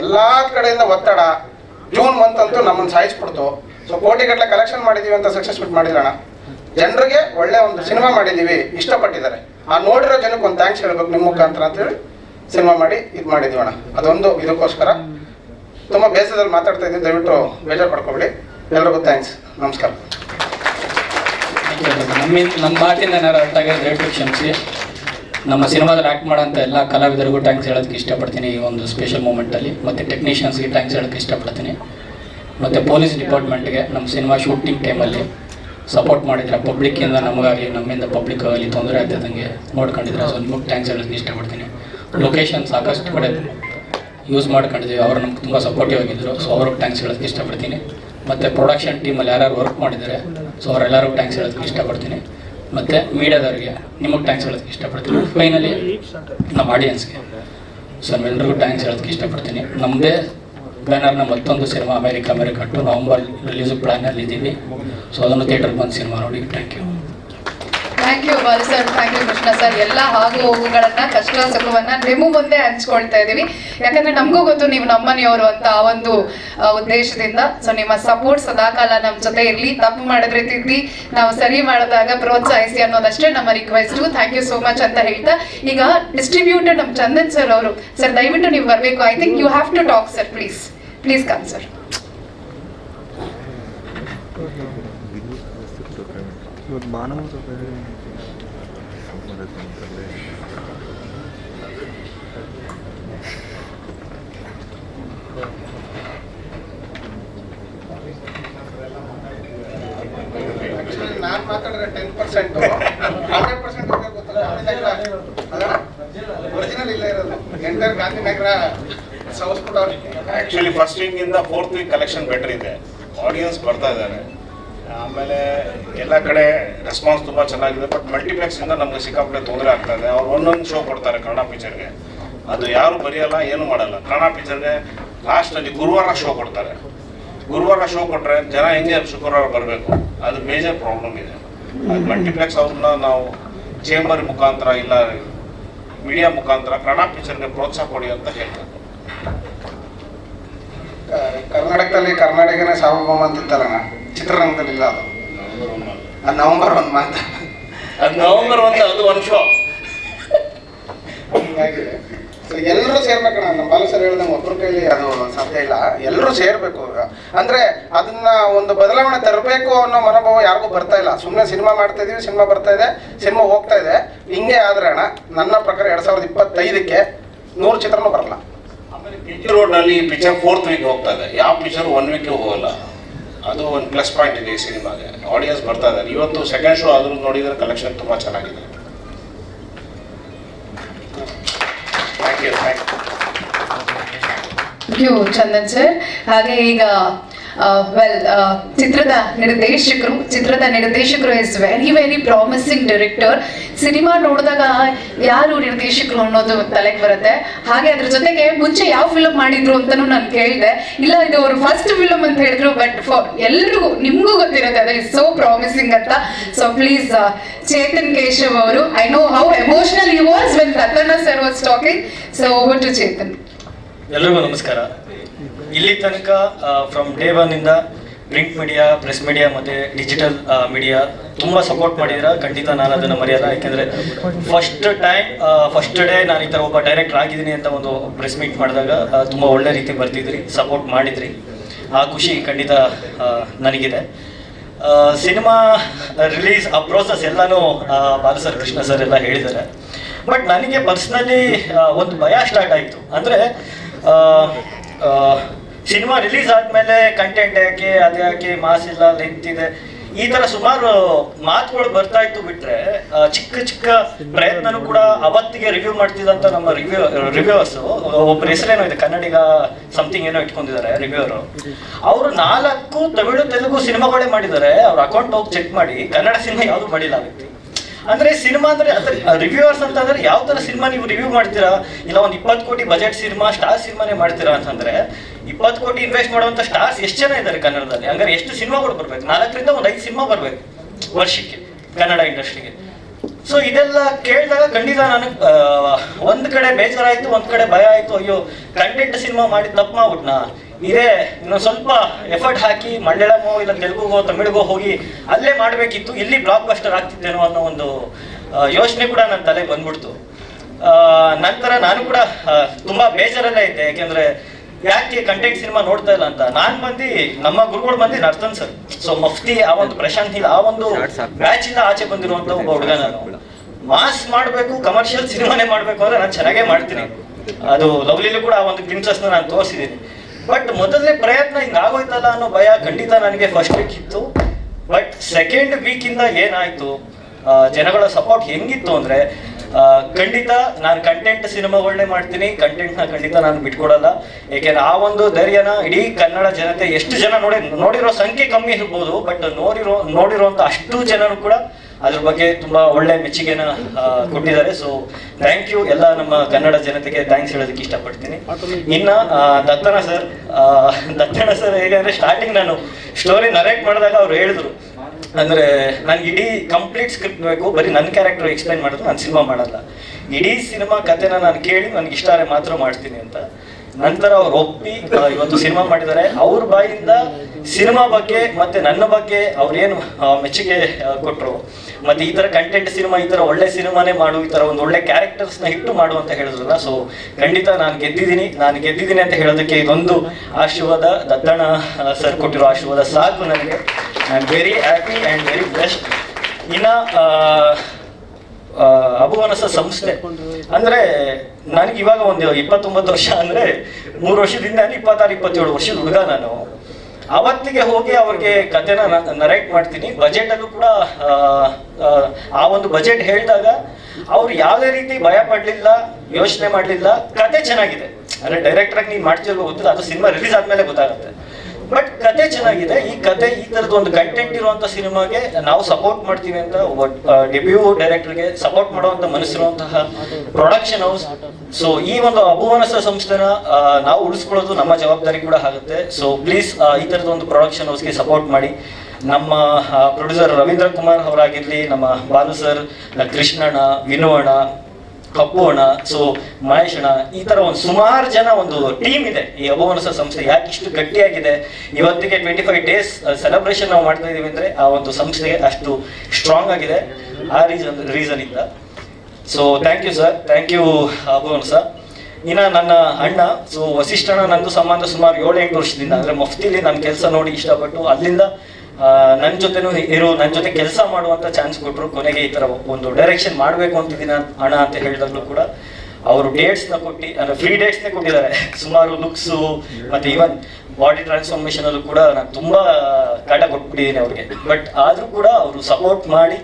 [SPEAKER 2] ಎಲ್ಲಾ ಕಡೆಯಿಂದ ಒತ್ತಡ ಜೂನ್ ಮಂತ್ ಅಂತೂ ನಮ್ಮನ್ನು ಸಾಯಿಸ್ಬಿಡ್ತು. ಸೊ ಕೋಟಿಗಟ್ಟಲೆ ಕಲೆಕ್ಷನ್ ಮಾಡಿದೀವಿ ಅಂತ ಸಕ್ಸಸ್ ಫುಲ್ ಮಾಡಿದ್ರಣ. ಜನರಿಗೆ ಒಳ್ಳೆ ಒಂದು ಸಿನಿಮಾ ಮಾಡಿದೀವಿ. ಇಷ್ಟಪಟ್ಟಿದ್ದಾರೆ. ಆ ನೋಡಿರೋ ಜನಕ್ಕೆ ಒಂದು ಥ್ಯಾಂಕ್ಸ್ ಹೇಳ್ಬೇಕು ನಿಮ್ಮ ಮುಖಾಂತರ ಅಂತೇಳಿ ಸಿನಿಮಾ ಮಾಡಿ ಇದು ಮಾಡಿದೀವಿ ಅಣ್ಣ ಅದೊಂದು, ಇದಕ್ಕೋಸ್ಕರ. ತುಂಬ ಬೇಸರದಲ್ಲಿ ಮಾತಾಡ್ತಾ ಇದ್ದೀನಿ. ದಯವಿಟ್ಟು ಬೇಜಾರು ಪಡ್ಕೊಬೇಡಿ. ಎಲ್ರಿಗೂ ಥ್ಯಾಂಕ್ಸ್ ನಮಸ್ಕಾರ.
[SPEAKER 1] ನಮ್ಮಿಂದ ನಮ್ಮ ಮಾತಿಂದ ಏನಾರು ಅರ್ಥ ಆಗಿದ್ರೆ ದಯವಿಟ್ಟು ಕ್ಷಮಿಸಿ. ನಮ್ಮ ಸಿನಿಮಾದಲ್ಲಿ ಆ್ಯಕ್ಟ್ ಮಾಡೋಂಥ ಎಲ್ಲ ಕಲಾವಿದರಿಗೂ ಟ್ಯಾಂಕ್ಸ್ ಹೇಳೋದಕ್ಕೆ ಇಷ್ಟಪಡ್ತೀನಿ ಈ ಒಂದು ಸ್ಪೆಷಲ್ ಮೂಮೆಂಟಲ್ಲಿ ಮತ್ತು ಟೆಕ್ನಿಷಿಯನ್ಸ್ಗೆ ಟ್ಯಾಂಕ್ಸ್ ಹೇಳೋಕ್ಕೆ ಇಷ್ಟಪಡ್ತೀನಿ. ಮತ್ತು ಪೊಲೀಸ್ ಡಿಪಾರ್ಟ್ಮೆಂಟ್ಗೆ ನಮ್ಮ ಸಿನಿಮಾ ಶೂಟಿಂಗ್ ಟೈಮಲ್ಲಿ ಸಪೋರ್ಟ್ ಮಾಡಿದ್ರೆ ಪಬ್ಲಿಕ್ಕಿಂದ ನಮಗಾಗಲಿ ನಮ್ಮಿಂದ ಪಬ್ಲಿಕ್ ಆಗಲಿ ತೊಂದರೆ ಆಗ್ತದಂಗೆ ನೋಡ್ಕೊಂಡಿದ್ರೆ. ಸೊ ನಿಮಗೆ ಟ್ಯಾಂಕ್ಸ್ ಹೇಳೋಕ್ಕೆ ಇಷ್ಟಪಡ್ತೀನಿ. ಲೊಕೇಶನ್ ಸಾಕಷ್ಟು ಕಡೆ ಯೂಸ್ ಮಾಡ್ಕೊಂಡಿದ್ದೀವಿ ಅವರು ನಮ್ಗೆ ತುಂಬ ಸಪೋರ್ಟಿವ್ ಆಗಿದ್ದರು ಸೊ ಅವ್ರಿಗೆ ಟ್ಯಾಂಕ್ಸ್ ಹೇಳೋಕ್ಕೆ ಇಷ್ಟಪಡ್ತೀನಿ. ಮತ್ತು ಪ್ರೊಡಕ್ಷನ್ ಟೀಮಲ್ಲಿ ಯಾರ್ಯಾರು ವರ್ಕ್ ಮಾಡಿದ್ದಾರೆ ಸೊ ಅವರೆಲ್ಲರಿಗೂ ಟ್ಯಾಂಕ್ಸ್ ಹೇಳೋದಕ್ಕೆ ಇಷ್ಟಪಡ್ತೀನಿ. ಮತ್ತು ಮೀಡಿಯಾದವರಿಗೆ ನಿಮಗೆ ಟ್ಯಾಂಕ್ಸ್ ಹೇಳೋದಕ್ಕೆ ಇಷ್ಟಪಡ್ತೀನಿ. ಫೈನಲಿ ನಮ್ಮ ಆಡಿಯನ್ಸ್ಗೆ ಸೊ ನಾವೆಲ್ಲರಿಗೂ ಟ್ಯಾಂಕ್ಸ್ ಹೇಳೋದಕ್ಕೆ ಇಷ್ಟಪಡ್ತೀನಿ. ನಮ್ಮದೇ ಬ್ಯಾನರ್ನ ಮತ್ತೊಂದು cinema America America two November release ಪ್ಲ್ಯಾನಲ್ಲಿ ಇದ್ದೀವಿ ಸೊ ಅದನ್ನು ಥಿಯೇಟರ್ಗೆ ಬಂದು ಸಿನಿಮಾ ನೋಡಿ thank you
[SPEAKER 3] thank you Bali sir thank you Krishna sir ಎಲ್ಲ ಹಾಗು ಹೋಗುಗಳನ್ನ, ಕಷ್ಟ ಸುಖವನ್ನ ನಿಮ್ಮ ಮುಂದೆ ಹಂಚ್ಕೊಳ್ತಾ ಇದೀವಿ ಯಾಕಂದ್ರೆ ನಮಗೂ ಗೊತ್ತು ನೀವು ನಮ್ಮನೆಯವರು ಅಂತ ಆ ಒಂದು ಉದ್ದೇಶದಿಂದ. ಸೊ ನಿಮ್ಮ ಸಪೋರ್ಟ್ ಸದಾಕಾಲ ನಮ್ಮ ಜೊತೆ ಇರಲಿ. ತಪ್ಪು ಮಾಡಿದ್ರೆ ತಿದ್ದಿ. ನಾವು ಸರಿ ಮಾಡಿದಾಗ ಪ್ರೋತ್ಸಾಹಿಸಿ ಅನ್ನೋದಷ್ಟೇ ನಮ್ಮ request thank you so much ಅಂತ ಹೇಳ್ತಾ. ಈಗ ಡಿಸ್ಟ್ರಿಬ್ಯೂಟರ್ ನಮ್ಮ ಚಂದನ್ ಸರ್ ಅವರು ಸರ್ ದಯವಿಟ್ಟು ನೀವು ಬರಬೇಕು. I think you have to talk sir please please come sir
[SPEAKER 4] ಇವತ್ತು ಭಾನುವಾರ ಬೇರೆ
[SPEAKER 2] ನಾನು ಮಾತಾಡಿದ್ರೆ ten percent hundred percent original ಇಲ್ಲ. ಇರೋದು. Enter Gandhinagar
[SPEAKER 5] actually first week ಇಂದ ಫೋರ್ತ್ ವೀಕ್ ಕಲೆಕ್ಷನ್ ಬೆಟರ್ ಇದೆ. ಆಡಿಯನ್ಸ್ ಬರ್ತಾ ಇದ್ದಾರೆ. ಆಮೇಲೆ ಎಲ್ಲ ಕಡೆ ರೆಸ್ಪಾನ್ಸ್ ತುಂಬಾ ಚೆನ್ನಾಗಿದೆ. ಬಟ್ ಮಲ್ಟಿಪ್ಲೆಕ್ಸ್ ಇಂದ ನಮ್ಗೆ ಸಿಕ್ಕಾಪಟ್ಟೆ ತೊಂದರೆ ಆಗ್ತಾ ಇದೆ. ಅವ್ರು ಒಂದೊಂದು ಶೋ ಕೊಡ್ತಾರೆ ಕನ್ನಡ ಪಿಕ್ಚರ್ಗೆ ಅದು ಯಾರು ಬರೆಯಲ್ಲ, ಏನು ಮಾಡಲ್ಲ. ಕನ್ನಡ ಪಿಕ್ಚರ್ಗೆ ಲಾಸ್ಟ್ ಅಲ್ಲಿ ಗುರುವಾರ ಶೋ ಕೊಡ್ತಾರೆ. ಗುರುವಾರ ಶೋ ಕೊಟ್ರೆ ಜನ ಹೆಂಗೆ ಶುಕ್ರವಾರ ಬರಬೇಕು? ಅದು ಮೇಜರ್ ಪ್ರಾಬ್ಲಮ್ ಇದೆ. ಮಲ್ಟಿಪ್ಲೆಕ್ಸ್ ಅವ್ರನ್ನ ನಾವು ಚೇಂಬರ್ ಮುಖಾಂತರ ಇಲ್ಲ ಮೀಡಿಯಾ ಮುಖಾಂತರ ಕನ್ನಡ ಪಿಕ್ಚರ್ಗೆ ಪ್ರೋತ್ಸಾಹ ಕೊಡಿ ಅಂತ ಹೇಳ್ತಾರೆ
[SPEAKER 2] ಕರ್ನಾಟಕದಲ್ಲಿ ಕರ್ನಾಟಕನೇ ಸಾರ್ವಭೌಮ ಅಂತಿತ್ತಲ್ಲ ಚಿತ್ರರಂಗದಲ್ಲಿ ಇಲ್ಲ ಅದು. ನವಂಬರ್ ನವೆಂಬರ್ ಒಂದು ಮಾತು.
[SPEAKER 5] ಅದು ನವೆಂಬರ್ ಒಂದು ಅದು ಒಂದು ಶೋ
[SPEAKER 2] ಹಿಂಗಾಗಿದೆ. ಸೊ ಎಲ್ಲರೂ ಸೇರ್ಬೇಕಣ್ಣ ನಮ್ಮ ಬಾಲಸರ್ ಹೇಳ್ದಂಗೆ ಒಬ್ಬರ ಕೈಲಿ ಅದು ಸಾಧ್ಯ ಇಲ್ಲ. ಎಲ್ಲರೂ ಸೇರ್ಬೇಕು. ಅಂದ್ರೆ ಅದನ್ನ ಒಂದು ಬದಲಾವಣೆ ತರಬೇಕು ಅನ್ನೋ ಮನೋಭಾವ ಯಾರಿಗೂ ಬರ್ತಾ ಇಲ್ಲ. ಸುಮ್ಮನೆ ಸಿನಿಮಾ ಮಾಡ್ತಾ ಇದೀವಿ, ಸಿನಿಮಾ ಬರ್ತಾ ಇದೆ, ಸಿನಿಮಾ ಹೋಗ್ತಾ ಇದೆ. ಹಿಂಗೆ ಆದ್ರೆ ಅಣ್ಣ, ನನ್ನ ಪ್ರಕಾರ ಎರಡ್ ಸಾವಿರದ ಇಪ್ಪತ್ತೈದಕ್ಕೆ ನೂರು ಚಿತ್ರನೂ ಬರಲ್ಲ.
[SPEAKER 5] ಆಮೇಲೆ ರೋಡ್ನಲ್ಲಿ ಪಿಕ್ಚರ್ ಫೋರ್ತ್ ವೀಕ್ ಹೋಗ್ತಾ ಇದೆ. ಯಾವ ಪಿಕ್ಚರ್ ಒನ್ ವೀಕ್ ಹೋಗಲ್ಲ. ಅದು ಒಂದು ಪ್ಲಸ್ ಪಾಯಿಂಟ್ ಇದೆ ಈ ಸಿನಿಮಾಗೆ. ಆಡಿಯನ್ಸ್ ಬರ್ತಾ ಇದ್ದಾರೆ. ಇವತ್ತು ಸೆಕೆಂಡ್ ಶೋ ಆದ್ರೂ ನೋಡಿದ್ರೆ ಕಲೆಕ್ಷನ್ ತುಂಬಾ ಚೆನ್ನಾಗಿದೆ. ಥ್ಯಾಂಕ್ ಯು
[SPEAKER 3] ಚಂದನ್ ಸರ್ ಹಾಗೆ ಈಗ ವೆಲ್ ಚಿತ್ರದ ನಿರ್ದೇಶಕರು ಚಿತ್ರದ ನಿರ್ದೇಶಕರು is very very promising director cinema ನೋಡಿದಾಗ ಯಾರು ನಿರ್ದೇಶಕರು ಅನ್ನೋದು ತಲೆಗೆ ಬರುತ್ತೆ. ಹಾಗೆ ಅದ್ರ ಜೊತೆಗೆ ಮುಂಚೆ ಯಾವ ಫಿಲಮ್ ಮಾಡಿದ್ರು ಅಂತಾನು ನಾನು ಕೇಳಿದೆ. ಇಲ್ಲ, ಇದು ಅವ್ರ ಫಸ್ಟ್ ಫಿಲಮ್ ಅಂತ ಹೇಳಿದ್ರು ಬಟ್ ಫಾರ್ ಎಲ್ರಿಗೂ, ನಿಮ್ಗೂ ಗೊತ್ತಿರುತ್ತೆ, ಅದು ಇಸ್ ಸೋ ಪ್ರಾಮಿಸಿಂಗ್ ಅಂತ. ಸೊ ಪ್ಲೀಸ್ ಚೇತನ್ ಕೇಶವ್ ಅವರು I know how emotional was when Ratan sir was talking so over to Chetan
[SPEAKER 6] ಎಲ್ಲರಿಗೂ ನಮಸ್ಕಾರ. ಇಲ್ಲಿ ತನಕ ಫ್ರಮ್ ಡೇ ಒನ್ನಿಂದ ಪ್ರಿಂಟ್ ಮೀಡಿಯಾ ಪ್ರೆಸ್ ಮೀಡಿಯಾ ಮತ್ತು ಡಿಜಿಟಲ್ ಮೀಡಿಯಾ ತುಂಬ ಸಪೋರ್ಟ್ ಮಾಡಿದ್ರೆ ಖಂಡಿತ ನಾನು ಅದನ್ನು ಮರೆಯಲ್ಲ. ಯಾಕೆಂದರೆ ಫಸ್ಟ್ ಟೈಮ್ ಫಸ್ಟ್ ಡೇ ನಾನು ಈ ತರ ಒಬ್ಬ ಡೈರೆಕ್ಟರ್ ಆಗಿದ್ದೀನಿ ಅಂತ ಒಂದು ಪ್ರೆಸ್ ಮೀಟ್ ಮಾಡಿದಾಗ ತುಂಬ ಒಳ್ಳೆ ರೀತಿ ಬರ್ತಿದ್ರಿ ಸಪೋರ್ಟ್ ಮಾಡಿದ್ರಿ. ಆ ಖುಷಿ ಖಂಡಿತ ನನಗಿದೆ. ಸಿನಿಮಾ ರಿಲೀಸ್ ಆ ಪ್ರೋಸೆಸ್ ಎಲ್ಲನೂ ಬಾಲ ಸರ್ ಕೃಷ್ಣ ಸರ್ ಎಲ್ಲ ಹೇಳಿದ್ದಾರೆ. ಬಟ್ ನನಗೆ ಪರ್ಸ್ನಲಿ ಒಂದು ಭಯ ಸ್ಟಾರ್ಟ್ ಆಯಿತು. ಅಂದರೆ ಸಿನಿಮಾ ರಿಲೀಸ್ ಆದ್ಮೇಲೆ ಕಂಟೆಂಟ್ ಯಾಕೆ, ಅದು ಯಾಕೆ ಮಾಸ್ ಇಲ್ಲ ಲೆಂತ್ ಇದೆ? ಈ ತರ ಸುಮಾರು ಮಾತುಗಳು ಬರ್ತಾ ಇತ್ತು ಬಿಟ್ರೆ ಚಿಕ್ಕ ಚಿಕ್ಕ ಪ್ರಯತ್ನನೂ ಕೂಡ ಅವತ್ತಿಗೆ ರಿವ್ಯೂ ಮಾಡ್ತಿದಂತ ನಮ್ಮ ರಿವ್ಯೂ ರಿವ್ಯೂವರ್ಸ್ ಒಬ್ಬರ ಹೆಸರೇನೋ ಇದೆ, ಕನ್ನಡಿಗ ಸಮಥಿಂಗ್ ಏನೋ ಇಟ್ಕೊಂಡಿದ್ದಾರೆ ರಿವ್ಯೂವರು ಅವರು ನಾಲ್ಕು ತಮಿಳು, ತೆಲುಗು ಸಿನಿಮಾಗಳೇ ಮಾಡಿದ್ದಾರೆ, ಅವ್ರ ಅಕೌಂಟ್ ಹೋಗಿ ಚೆಕ್ ಮಾಡಿ, ಕನ್ನಡ ಸಿನಿಮಾ ಯಾವುದು ಮಾಡಿಲ್ಲ ವ್ಯಕ್ತಿ. ಅಂದ್ರೆ ಸಿನಿಮಾ ಅಂದ್ರೆ ರಿವ್ಯೂವರ್ಸ್ ಅಂತ ಅಂದ್ರೆ ಯಾವ ತರ ಸಿನಿಮಾ ನೀವು ರಿವ್ಯೂ ಮಾಡ್ತೀರಾ? ಇಲ್ಲ ಒಂದು ಇಪ್ಪತ್ತು ಕೋಟಿ ಬಜೆಟ್ ಸಿನಿಮಾ ಸ್ಟಾರ್ ಸಿನಿಮಾನೇ ಮಾಡ್ತೀರಾ ಅಂತಂದ್ರೆ ಇಪ್ಪತ್ತು ಕೋಟಿ ಇನ್ವೆಸ್ಟ್ ಮಾಡುವಂತ ಸ್ಟಾರ್ಸ್ ಎಷ್ಟು ಜನ ಇದ್ದಾರೆ ಕನ್ನಡದಲ್ಲಿ? ಹಂಗಾರೆ ಎಷ್ಟು ಸಿನಿಮಾಗಳು ಬರ್ಬೇಕು? ನಾಲ್ಕರಿಂದ ಒಂದು ಐದು ಸಿನಿಮಾ ಬರ್ಬೇಕು ವರ್ಷಕ್ಕೆ ಕನ್ನಡ ಇಂಡಸ್ಟ್ರಿಗೆ. ಸೊ ಇದೆಲ್ಲ ಕೇಳಿದಾಗ ಖಂಡಿತ ನನಗೆ ಒಂದ್ ಕಡೆ ಬೇಜಾರಾಯ್ತು, ಒಂದ್ ಕಡೆ ಭಯ ಆಯ್ತು. ಅಯ್ಯೋ ಕಂಟೆಂಟ್ ಸಿನಿಮಾ ಮಾಡಿ ತಪ್ಪು ಮಾಡ್ಬಿಟ್ನಾ? ಇದೇ ಇನ್ನೊಂದು ಸ್ವಲ್ಪ ಎಫರ್ಟ್ ಹಾಕಿ ಮಲಯಾಳಮೋ ಇಲ್ಲ ತೆಲುಗುಗೋ ತಮಿಳಿಗೋ ಹೋಗಿ ಅಲ್ಲೇ ಮಾಡಬೇಕಿತ್ತು. ಇಲ್ಲಿ ಬ್ಲಾಕ್ ಬಸ್ಟರ್ ಆಗ್ತಿದ್ದೇನೋ ಅನ್ನೋ ಒಂದು ಯೋಚನೆ ಕೂಡ ನನ್ನ ತಲೆ ಬಂದ್ಬಿಡ್ತು. ಆ, ನಂತರ ನಾನು ಕೂಡ ತುಂಬಾ ಬೇಜಾರಲ್ಲೇ ಇದ್ದೆ. ಯಾಕೆಂದ್ರೆ ಯಾಕೆ ಕಂಟೆಂಟ್ ಸಿನಿಮಾ ನೋಡ್ತಾ ಇಲ್ಲ ಅಂತ? ನಾನ್ ಬಂದು ನಮ್ಮ ಗುರುಗಳು ಬಂದು ನರ್ತನ್ ಸರ್. ಸೊ ಮಫ್ತಿ ಆ ಒಂದು ಪ್ರಶಾಂತ್ ಹಿಲ್ ಆ ಒಂದು ಬ್ಯಾಚ್ ಇಂದ ಆಚೆ ಬಂದಿರುವಂತ ಒಬ್ಬ ಹುಡುಗ ನಾನು. ಮಾಸ್ ಮಾಡಬೇಕು ಕಮರ್ಷಿಯಲ್ ಸಿನಿಮಾನೇ ಮಾಡಬೇಕು ಅಂದ್ರೆ ನಾನು ಚೆನ್ನಾಗೇ ಮಾಡ್ತೀನಿ. ಅದು ಲವ್ಲಿಲಿ ಕೂಡ ಆ ಒಂದು ಗ್ಲಿಮ್ಸಸ್ ನಾನು ತೋರಿಸಿದ್ದೀನಿ. ಬಟ್ ಮೊದಲನೇ ಪ್ರಯತ್ನ ಹಿಂಗಾಗೋಯ್ತಲ್ಲ ಅನ್ನೋ ಭಯ ಖಂಡಿತ ನನಗೆ ಫಸ್ಟ್ ವೀಕ್ ಇತ್ತು. ಬಟ್ ಸೆಕೆಂಡ್ ವೀಕ್ ಇಂದ ಏನಾಯ್ತು? ಜನಗಳ ಸಪೋರ್ಟ್ ಹೆಂಗಿತ್ತು ಅಂದ್ರೆ ಖಂಡಿತ ನಾನು ಕಂಟೆಂಟ್ ಸಿನಿಮಾಗಳನ್ನೇ ಮಾಡ್ತೀನಿ. ಕಂಟೆಂಟ್ನ ಖಂಡಿತ ನಾನು ಬಿಟ್ಕೊಡಲ್ಲ. ಏಕೆಂದ್ರೆ ಆ ಒಂದು ಧೈರ್ಯನ ಇಡೀ ಕನ್ನಡ ಜನತೆ ಎಷ್ಟು ಜನ ನೋಡಿ, ನೋಡಿರೋ ಸಂಖ್ಯೆ ಕಮ್ಮಿ ಇರ್ಬೋದು ಬಟ್ ನೋಡಿರೋ, ನೋಡಿರುವಂತ ಅಷ್ಟು ಜನರು ಕೂಡ ಅದ್ರ ಬಗ್ಗೆ ತುಂಬಾ ಒಳ್ಳೆ ಮೆಚ್ಚುಗೆನ ಕೊಟ್ಟಿದ್ದಾರೆ. ಸೊ ಥ್ಯಾಂಕ್ ಯು ಎಲ್ಲ ನಮ್ಮ ಕನ್ನಡ ಜನತೆಗೆ ಥ್ಯಾಂಕ್ಸ್ ಹೇಳೋದಕ್ಕೆ ಇಷ್ಟಪಡ್ತೀನಿ. ಇನ್ನ ಆ, ದತ್ತನ ಸರ್ ದತ್ತನ ಸರ್ ಹೇಗೆ ಅಂದ್ರೆ ಸ್ಟಾರ್ಟಿಂಗ್ ನಾನು ಸ್ಟೋರಿ ನರೇಟ್ ಮಾಡಿದಾಗ ಅವ್ರು ಹೇಳಿದ್ರು. ಅಂದ್ರೆ ನನ್ಗೆ ಇಡೀ ಕಂಪ್ಲೀಟ್ ಸ್ಕ್ರಿಪ್ಟ್ ಬೇಕು ಬರೀ ನನ್ನ ಕ್ಯಾರೆಕ್ಟರ್ ಎಕ್ಸ್ಪ್ಲೈನ್ ಮಾಡಿದ್ರು ನಾನು ಸಿನಿಮಾ ಮಾಡಲ್ಲ. ಇಡೀ ಸಿನಿಮಾ ಕಥೆನ ನಾನು ಕೇಳಿ ನನ್ಗೆ ಇಷ್ಟಾರೆ ಮಾತ್ರ ಮಾಡ್ತೀನಿ ಅಂತ. ನಂತರ ಅವ್ರು ಒಪ್ಪಿ ಇವತ್ತು ಸಿನಿಮಾ ಮಾಡಿದ್ದಾರೆ. ಅವ್ರ ಬಾಯಿಂದ ಸಿನಿಮಾ ಬಗ್ಗೆ ಮತ್ತೆ ನನ್ನ ಬಗ್ಗೆ ಅವ್ರೇನು ಮೆಚ್ಚುಗೆ ಕೊಟ್ಟರು ಮತ್ತೆ ಈ ತರ ಕಂಟೆಂಟ್ ಸಿನಿಮಾ, ಈ ತರ ಒಳ್ಳೆ ಸಿನಿಮಾನೇ ಮಾಡು, ಈ ತರ ಒಂದು ಒಳ್ಳೆ ಕ್ಯಾರೆಕ್ಟರ್ಸ್ನ ಹಿಟ್ಟು ಮಾಡು ಅಂತ ಹೇಳಿದ್ರಲ್ಲ ಸೊ ಖಂಡಿತ ನಾನು ಗೆದ್ದಿದ್ದೀನಿ ನಾನು ಗೆದ್ದಿದ್ದೀನಿ ಅಂತ ಹೇಳೋದಕ್ಕೆ ಇದೊಂದು ಆಶೀರ್ವಾದ, ದತ್ತಣ ಸರ್ ಕೊಟ್ಟಿರೋ ಆಶೀರ್ವಾದ ಸಾಕು ನನಗೆ. I am very happy and very best ಇನ್ನ ಅಭುವನಸ ಸಂಸ್ಥೆ. ಅಂದ್ರೆ ನನಗೆ ಇವಾಗ ಒಂದು ಇಪ್ಪತ್ತೊಂಬತ್ತು ವರ್ಷ ಅಂದ್ರೆ ಮೂರು ವರ್ಷದಿಂದ ಇಪ್ಪತ್ತಾರು, ಇಪ್ಪತ್ತೇಳು ವರ್ಷದ ಹುಡುಗ ನಾನು. ಅವತ್ತಿಗೆ ಹೋಗಿ ಅವ್ರಿಗೆ ಕಥೆನ ನರೇಟ್ ಮಾಡ್ತೀನಿ. ಬಜೆಟ್ ಅಲ್ಲೂ ಕೂಡ ಆ, ಒಂದು ಬಜೆಟ್ ಹೇಳಿದಾಗ ಅವ್ರು ಯಾವುದೇ ರೀತಿ ಭಯ ಪಡ್ಲಿಲ್ಲ ಯೋಚನೆ ಮಾಡ್ಲಿಲ್ಲ ಕತೆ ಚೆನ್ನಾಗಿದೆ. ಅಂದ್ರೆ ಡೈರೆಕ್ಟರ್ ಆಗಿ ನೀನ್ ಮಾಡ್ತಿರೋ ಗೊತ್ತಿಲ್ಲ ಅದು ಸಿನಿಮಾ ರಿಲೀಸ್ ಆದ್ಮೇಲೆ ಗೊತ್ತಾಗುತ್ತೆ. ಬಟ್ ಕತೆ ಚೆನ್ನಾಗಿದೆ. ಈ ಕತೆ ಈ ತರದ ಒಂದು ಕಂಟೆಂಟ್ ಇರುವಂತ ಸಿನಿಮಾಗೆ ನಾವು ಸಪೋರ್ಟ್ ಮಾಡ್ತೀವಿ ಅಂತ ಡೆಬ್ಯೂ ಡೈರೆಕ್ಟರ್ಗೆ ಸಪೋರ್ಟ್ ಮಾಡುವಂತ ಮನಸ್ಸಿರುವಂತಹ ಪ್ರೊಡಕ್ಷನ್ ಹೌಸ್ ಸೊ ಈ ಒಂದು ಅಭುವನಸ ಸಂಸ್ಥೆನ ನಾವು ಉಳಿಸ್ಕೊಳ್ಳೋದು ನಮ್ಮ ಜವಾಬ್ದಾರಿ ಕೂಡ ಆಗುತ್ತೆ. ಸೊ ಪ್ಲೀಸ್ ಈ ತರದ ಒಂದು ಪ್ರೊಡಕ್ಷನ್ ಹೌಸ್ಗೆ ಸಪೋರ್ಟ್ ಮಾಡಿ. ನಮ್ಮ ಪ್ರೊಡ್ಯೂಸರ್ ರವೀಂದ್ರ ಕುಮಾರ್ ಅವರಾಗಿರ್ಲಿ, ನಮ್ಮ ಬಾಲು ಸರ್ ಕೃಷ್ಣಣ್ಣ ವಿನು ಅಣ್ಣ ಕಪ್ಪು ಅಣ್ಣ ಸೊ ಮಹೇಶಣ ಈ ತರ ಒಂದು ಸುಮಾರು ಜನ ಒಂದು ಟೀಮ್ ಇದೆ. ಈ ಅಭವನಸ ಸಂಸ್ಥೆ ಯಾಕೆ ಇಷ್ಟು ಗಟ್ಟಿಯಾಗಿದೆ? ಇವತ್ತಿಗೆ ಟ್ವೆಂಟಿ ಫೈವ್ ಡೇಸ್ ಸೆಲೆಬ್ರೇಷನ್ ನಾವು ಮಾಡ್ತಾ ಇದೀವಿ ಅಂದ್ರೆ ಆ ಒಂದು ಸಂಸ್ಥೆಗೆ ಅಷ್ಟು ಸ್ಟ್ರಾಂಗ್ ಆಗಿದೆ. ಆ ರೀಸನ್ ರೀಸನ್ ಇಂದ. So thank you sir thank you ಅಭವನಸ ಇನ್ನ ನನ್ನ ಅಣ್ಣ ಸೊ ವಸಿಷ್ಠಣ್ಣ ನಂದು ಸಂಬಂಧ ಸುಮಾರು ಏಳು ಎಂಟು ವರ್ಷದಿಂದ, ಅಂದ್ರೆ ಮಫ್ತಿಲಿ ನನ್ನ ಕೆಲಸ ನೋಡಿ ಇಷ್ಟಪಟ್ಟು ಅಲ್ಲಿಂದ ನನ್ನ ಜೊತೆನೂ ಇರು ನನ್ನ ಜೊತೆ ಕೆಲಸ ಮಾಡುವಂತ ಚಾನ್ಸ್ ಕೊಟ್ಟರು ಕೊನೆಗೆ ಈ ತರ ಒಂದು ಡೈರೆಕ್ಷನ್ ಮಾಡಬೇಕು ಅಂತಿದ್ದೀನಿ ಅಣ್ಣ ಅಂತ ಹೇಳಿದಾಗಲೂ ಕೂಡ. ಅವರು ಡೇಟ್ಸ್ನ ಕೊಟ್ಟು, ಅಂದ್ರೆ ಫ್ರೀ ಡೇಟ್ಸ್ ನೇ ಕೊಟ್ಟಿದ್ದಾರೆ. ಸುಮಾರು ಲುಕ್ಸ್ ಮತ್ತೆ ಈವನ್ ಬಾಡಿ ಟ್ರಾನ್ಸ್ಫಾರ್ಮೇಶನ್ ಅಲ್ಲೂ ಕೂಡ ನಾನು ತುಂಬಾ ಕಾಟ ಕೊಟ್ಬಿಟ್ಟಿದ್ದೀನಿ ಅವ್ರಿಗೆ. ಬಟ್ ಆದ್ರೂ ಕೂಡ ಅವರು ಸಪೋರ್ಟ್ ಮಾಡಿ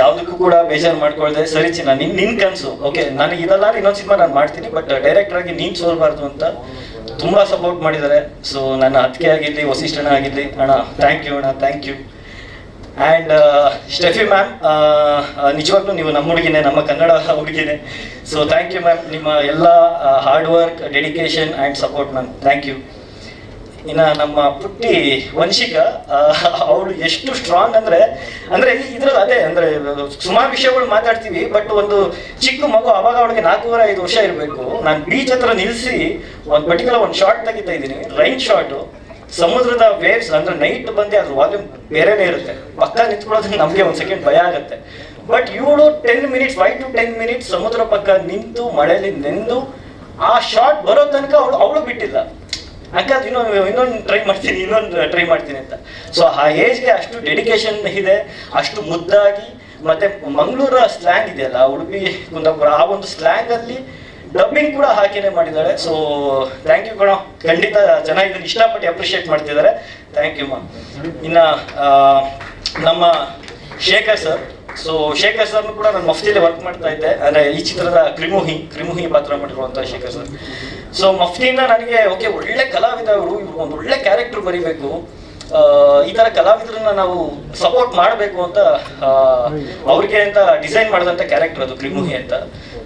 [SPEAKER 6] ಯಾವುದಕ್ಕೂ ಕೂಡ ಬೇಜಾರು ಮಾಡ್ಕೊಳ್ದೆ. ಸರಿ ಚಿನ್ನ, ನಿನ್ ನಿನ್ ಕನ್ಸು ಓಕೆ ನನಗೆ ಇದಲ್ಲ ಇನ್ನೊಂದು ಸಿನಿಮಾ ನಾನು ಮಾಡ್ತೀನಿ ಬಟ್ ಡೈರೆಕ್ಟರ್ ಆಗಿ ನೀನ್ ಸೋಲ್ಬಾರ್ದು ಅಂತ ತುಂಬಾ ಸಪೋರ್ಟ್ ಮಾಡಿದ್ದಾರೆ ಸೊ ನನ್ನ ಅತ್ತಿಗೆ ಆಗಿರ್ಲಿ, ವಸಿಷ್ಠನ ಆಗಿರ್ಲಿ, ಅಣ್ಣ ಥ್ಯಾಂಕ್ ಯು ಅಣ್ಣ thank you and Steffi ma'am ನಿಜವಾಗ್ಲೂ ನೀವು ನಮ್ಮ ಹುಡುಗಿನೇ, ನಮ್ಮ ಕನ್ನಡ ಹುಡುಗಿನೇ. ಸೊ ಥ್ಯಾಂಕ್ ಯು ಮ್ಯಾಮ್ ನಿಮ್ಮ ಎಲ್ಲ hard work dedication and support ma'am thank you ಇನ್ನ ನಮ್ಮ ಪುಟ್ಟಿ ವಂಶಿಕ ಅವಳು ಎಷ್ಟು ಸ್ಟ್ರಾಂಗ್ ಅಂದ್ರೆ ಅಂದ್ರೆ ಇದ್ರಲ್ಲಿ ಅದೇ, ಅಂದ್ರೆ ಸುಮಾರು ವಿಷಯಗಳು ಮಾತಾಡ್ತೀವಿ ಬಟ್ ಒಂದು ಚಿಕ್ಕ ಮಗು ಅವಾಗ ಅವಳಿಗೆ ನಾಲ್ಕೂವರೆ ಐದು ವರ್ಷ ಇರಬೇಕು. ನಾನು ಬೀಚ್ ಹತ್ರ ನಿಲ್ಲಿಸಿ ಒಂದು ಪರ್ಟಿಕ್ಯುಲರ್ ಒಂದು ಶಾರ್ಟ್ ತೆಗಿತಾ ಇದ್ದೀನಿ ರೈನ್ ಶಾರ್ಟ್ ಸಮುದ್ರದ ವೇವ್ಸ್ ಅಂದ್ರೆ ನೈಟ್ ಬಂದೆ ಅದ್ರ ವಾಲ್ಯೂಮ್ ಬೇರೆನೇ ಇರುತ್ತೆ. ಪಕ್ಕ ನಿಂತ್ಕೊಳ್ಳೋದಕ್ಕೆ ನಮಗೆ ಒಂದು ಸೆಕೆಂಡ್ ಭಯ ಆಗುತ್ತೆ. ಬಟ್ ಇವಳು ten minutes five to ten minutes ಸಮುದ್ರ ಪಕ್ಕ ನಿಂತು ಮಳೆಯಲ್ಲಿ ನೆಂದು, ಆ ಶಾರ್ಟ್ ಬರೋ ತನಕ ಅವಳು ಅವಳು ಬಿಟ್ಟಿಲ್ಲ. ಅಕ್ಕ ಇನ್ನೊಂದು ಇನ್ನೊಂದು ಟ್ರೈ ಮಾಡ್ತೀನಿ, ಇನ್ನೊಂದು ಟ್ರೈ ಮಾಡ್ತೀನಿ ಅಂತ. ಸೊ ಆ ಏಜ್ಗೆ ಅಷ್ಟು ಡೆಡಿಕೇಶನ್ ಇದೆ, ಅಷ್ಟು ಮುದ್ದಾಗಿ, ಮತ್ತೆ ಮಂಗಳೂರ ಸ್ಲ್ಯಾಂಗ್ ಇದೆಯಲ್ಲ ಉಡುಪಿ, ಕುಂದಾಪುರ, ಆ ಒಂದು ಸ್ಲ್ಯಾಂಗ್ ಅಲ್ಲಿ ಡಬ್ಬಿಂಗ್ ಕೂಡ ಹಾಕಿನೇ ಮಾಡಿದ್ದಾಳೆ ಸೊ ಥ್ಯಾಂಕ್ ಯು ಕಣ. ಖಂಡಿತ ಜನ ಇದನ್ನ ಇಷ್ಟಪಟ್ಟು ಅಪ್ರಿಷಿಯೇಟ್ ಮಾಡ್ತಿದ್ದಾರೆ. ಥ್ಯಾಂಕ್ ಯು ಮಾ ಇನ್ನ ನಮ್ಮ ಶೇಖರ್ ಸರ್ ಸೊ ಶೇಖರ್ ಸರ್ನು ಕೂಡ ನಾನು ಮಫ್ತಿಯಲ್ಲಿ ವರ್ಕ್ ಮಾಡ್ತಾ ಇದ್ದೆ. ಅಂದ್ರೆ ಈ ಚಿತ್ರದ ಕ್ರಿಮುಹಿ ಕ್ರಿಮುಹಿ ಪಾತ್ರ ಮಾಡಿರುವಂತಹ ಶೇಖರ್ ಸರ್ ಸೊ ಮಫ್ತಿಯಿಂದ ನನಗೆ ಓಕೆ ಒಳ್ಳೆ ಕಲಾವಿದ ಅವರು ಒಂದು ಒಳ್ಳೆ ಕ್ಯಾರೆಕ್ಟರ್ ಬರೀಬೇಕು. ಈ ತರ ಕಲಾವಿದರನ್ನ ನಾವು ಸಪೋರ್ಟ್ ಮಾಡಬೇಕು ಅಂತ ಅವ್ರಿಗೆ ಅಂತ ಡಿಸೈನ್ ಮಾಡಿದಂತ ಕ್ಯಾರೆಕ್ಟರ್ ಅದು ಕ್ರಿಮುಹಿ ಅಂತ.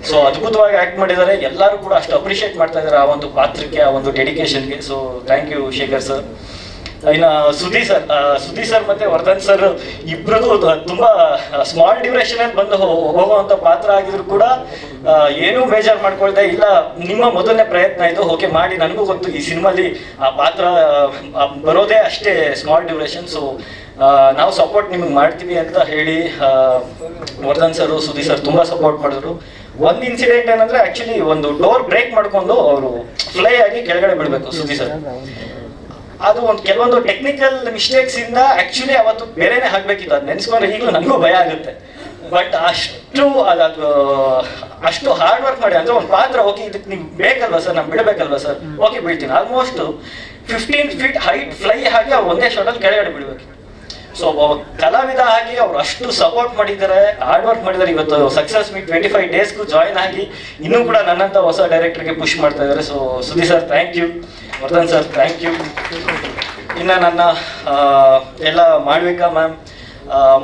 [SPEAKER 6] ಸೊ ಅದ್ಭುತವಾಗಿ ಆಕ್ಟ್ ಮಾಡಿದ್ದಾರೆ. ಎಲ್ಲರೂ ಕೂಡ ಅಷ್ಟು ಅಪ್ರಿಷಿಯೇಟ್ ಮಾಡ್ತಾ ಇದ್ದಾರೆ ಆ ಒಂದು ಪಾತ್ರಕ್ಕೆ, ಆ ಒಂದು ಡೆಡಿಕೇಶನ್ಗೆ so thank you Shekhar sir ಇನ್ನ ಸುಧಿ ಸರ್ ಸುಧಿ ಸರ್ ಮತ್ತೆ ವರ್ಧನ್ ಸರ್ ಇಬ್ರದು ತುಂಬಾ ಸ್ಮಾಲ್ ಡ್ಯೂರೇಷನ್ ಅಲ್ಲಿ ಬಂದು ಹೋಗುವಂತ ಪಾತ್ರ ಆಗಿದ್ರು ಕೂಡ ಏನೂ ಬೇಜಾರು ಮಾಡ್ಕೊಳ್ತೆ ಇಲ್ಲ. ನಿಮ್ಮ ಮೊದಲನೇ ಪ್ರಯತ್ನ ಇದು. ಓಕೆ, ಮಾಡಿ. ನನಗೂ ಗೊತ್ತು, ಈ ಸಿನಿಮಾಲಿ ಆ ಪಾತ್ರ ಬರೋದೇ ಅಷ್ಟೇ ಸ್ಮಾಲ್ ಡ್ಯೂರೇಷನ್ ಸೊ ನಾವು ಸಪೋರ್ಟ್ ನಿಮಗೆ ಮಾಡ್ತೀವಿ ಅಂತ ಹೇಳಿ ವರ್ಧನ್ ಸರ್ ಸುಧಿ ಸರ್ ತುಂಬಾ ಸಪೋರ್ಟ್ ಮಾಡಿದ್ರು. ಒಂದ್ ಇನ್ಸಿಡೆಂಟ್ ಏನಂದ್ರೆ ಆಕ್ಚುಲಿ ಒಂದು ಡೋರ್ ಬ್ರೇಕ್ ಮಾಡ್ಕೊಂಡು ಅವರು ಫ್ಲೈ ಆಗಿ ಕೆಳಗಡೆ ಬಿಡ್ಬೇಕು ಸುಧಿ ಸರ್. ಅದು ಒಂದು ಕೆಲವೊಂದು ಟೆಕ್ನಿಕಲ್ ಮಿಸ್ಟೇಕ್ಸ್ ಇಂದ ಆಕ್ಚುಲಿ ಅವತ್ತು ಬೇರೆನೆ ಹಾಕ್ಬೇಕಿತ್ತು. ಅದು ನೆನ್ಸ್ಕೊಂಡ್ರೆ ಈಗಲೂ ನನಗೂ ಭಯ ಆಗುತ್ತೆ. ಬಟ್ ಅಷ್ಟು ಅದು ಅಷ್ಟು ಹಾರ್ಡ್ ವರ್ಕ್ ಮಾಡಿ ಅಂದ್ರೆ ಒಂದು ಪಾತ್ರ ಓಕೆ ಇದಕ್ಕೆ ನಿಮ್ಗೆ ಬೇಕಲ್ವಾ ಸರ್ ನಾನು ಬಿಡಬೇಕಲ್ವಾ sir okay ಬೀಳ್ತೀನಿ almost fifteen feet height fly ಆಗಿ ಅವ್ರು ಒಂದೇ ಶಾಟಲ್ಲಿ ಕೆಳಗಡೆ ಬಿಡ್ಬೇಕು. ಸೊ ಕಲಾವಿದ ಆಗಿ ಅವ್ರು ಅಷ್ಟು ಸಪೋರ್ಟ್ ಮಾಡಿದ್ದಾರೆ ಹಾರ್ಡ್ ವರ್ಕ್ ಮಾಡಿದ್ದಾರೆ. ಇವತ್ತು ಸಕ್ಸಸ್ ಮೀಟ್ ಟ್ವೆಂಟಿ ಫೈವ್ ಡೇಸ್ಗೂ ಜಾಯ್ನ್ ಆಗಿ ಇನ್ನೂ ಕೂಡ ನನ್ನಂತ ಹೊಸ ಡೈರೆಕ್ಟರ್ಗೆ ಪುಷ್ ಮಾಡ್ತಾ ಇದ್ದಾರೆ. So Sudhi sir thank you Vardhan sir thank you ಇನ್ನು ನನ್ನ ಎಲ್ಲ ಮಾಳ್ವಿಕಾ ಮ್ಯಾಮ್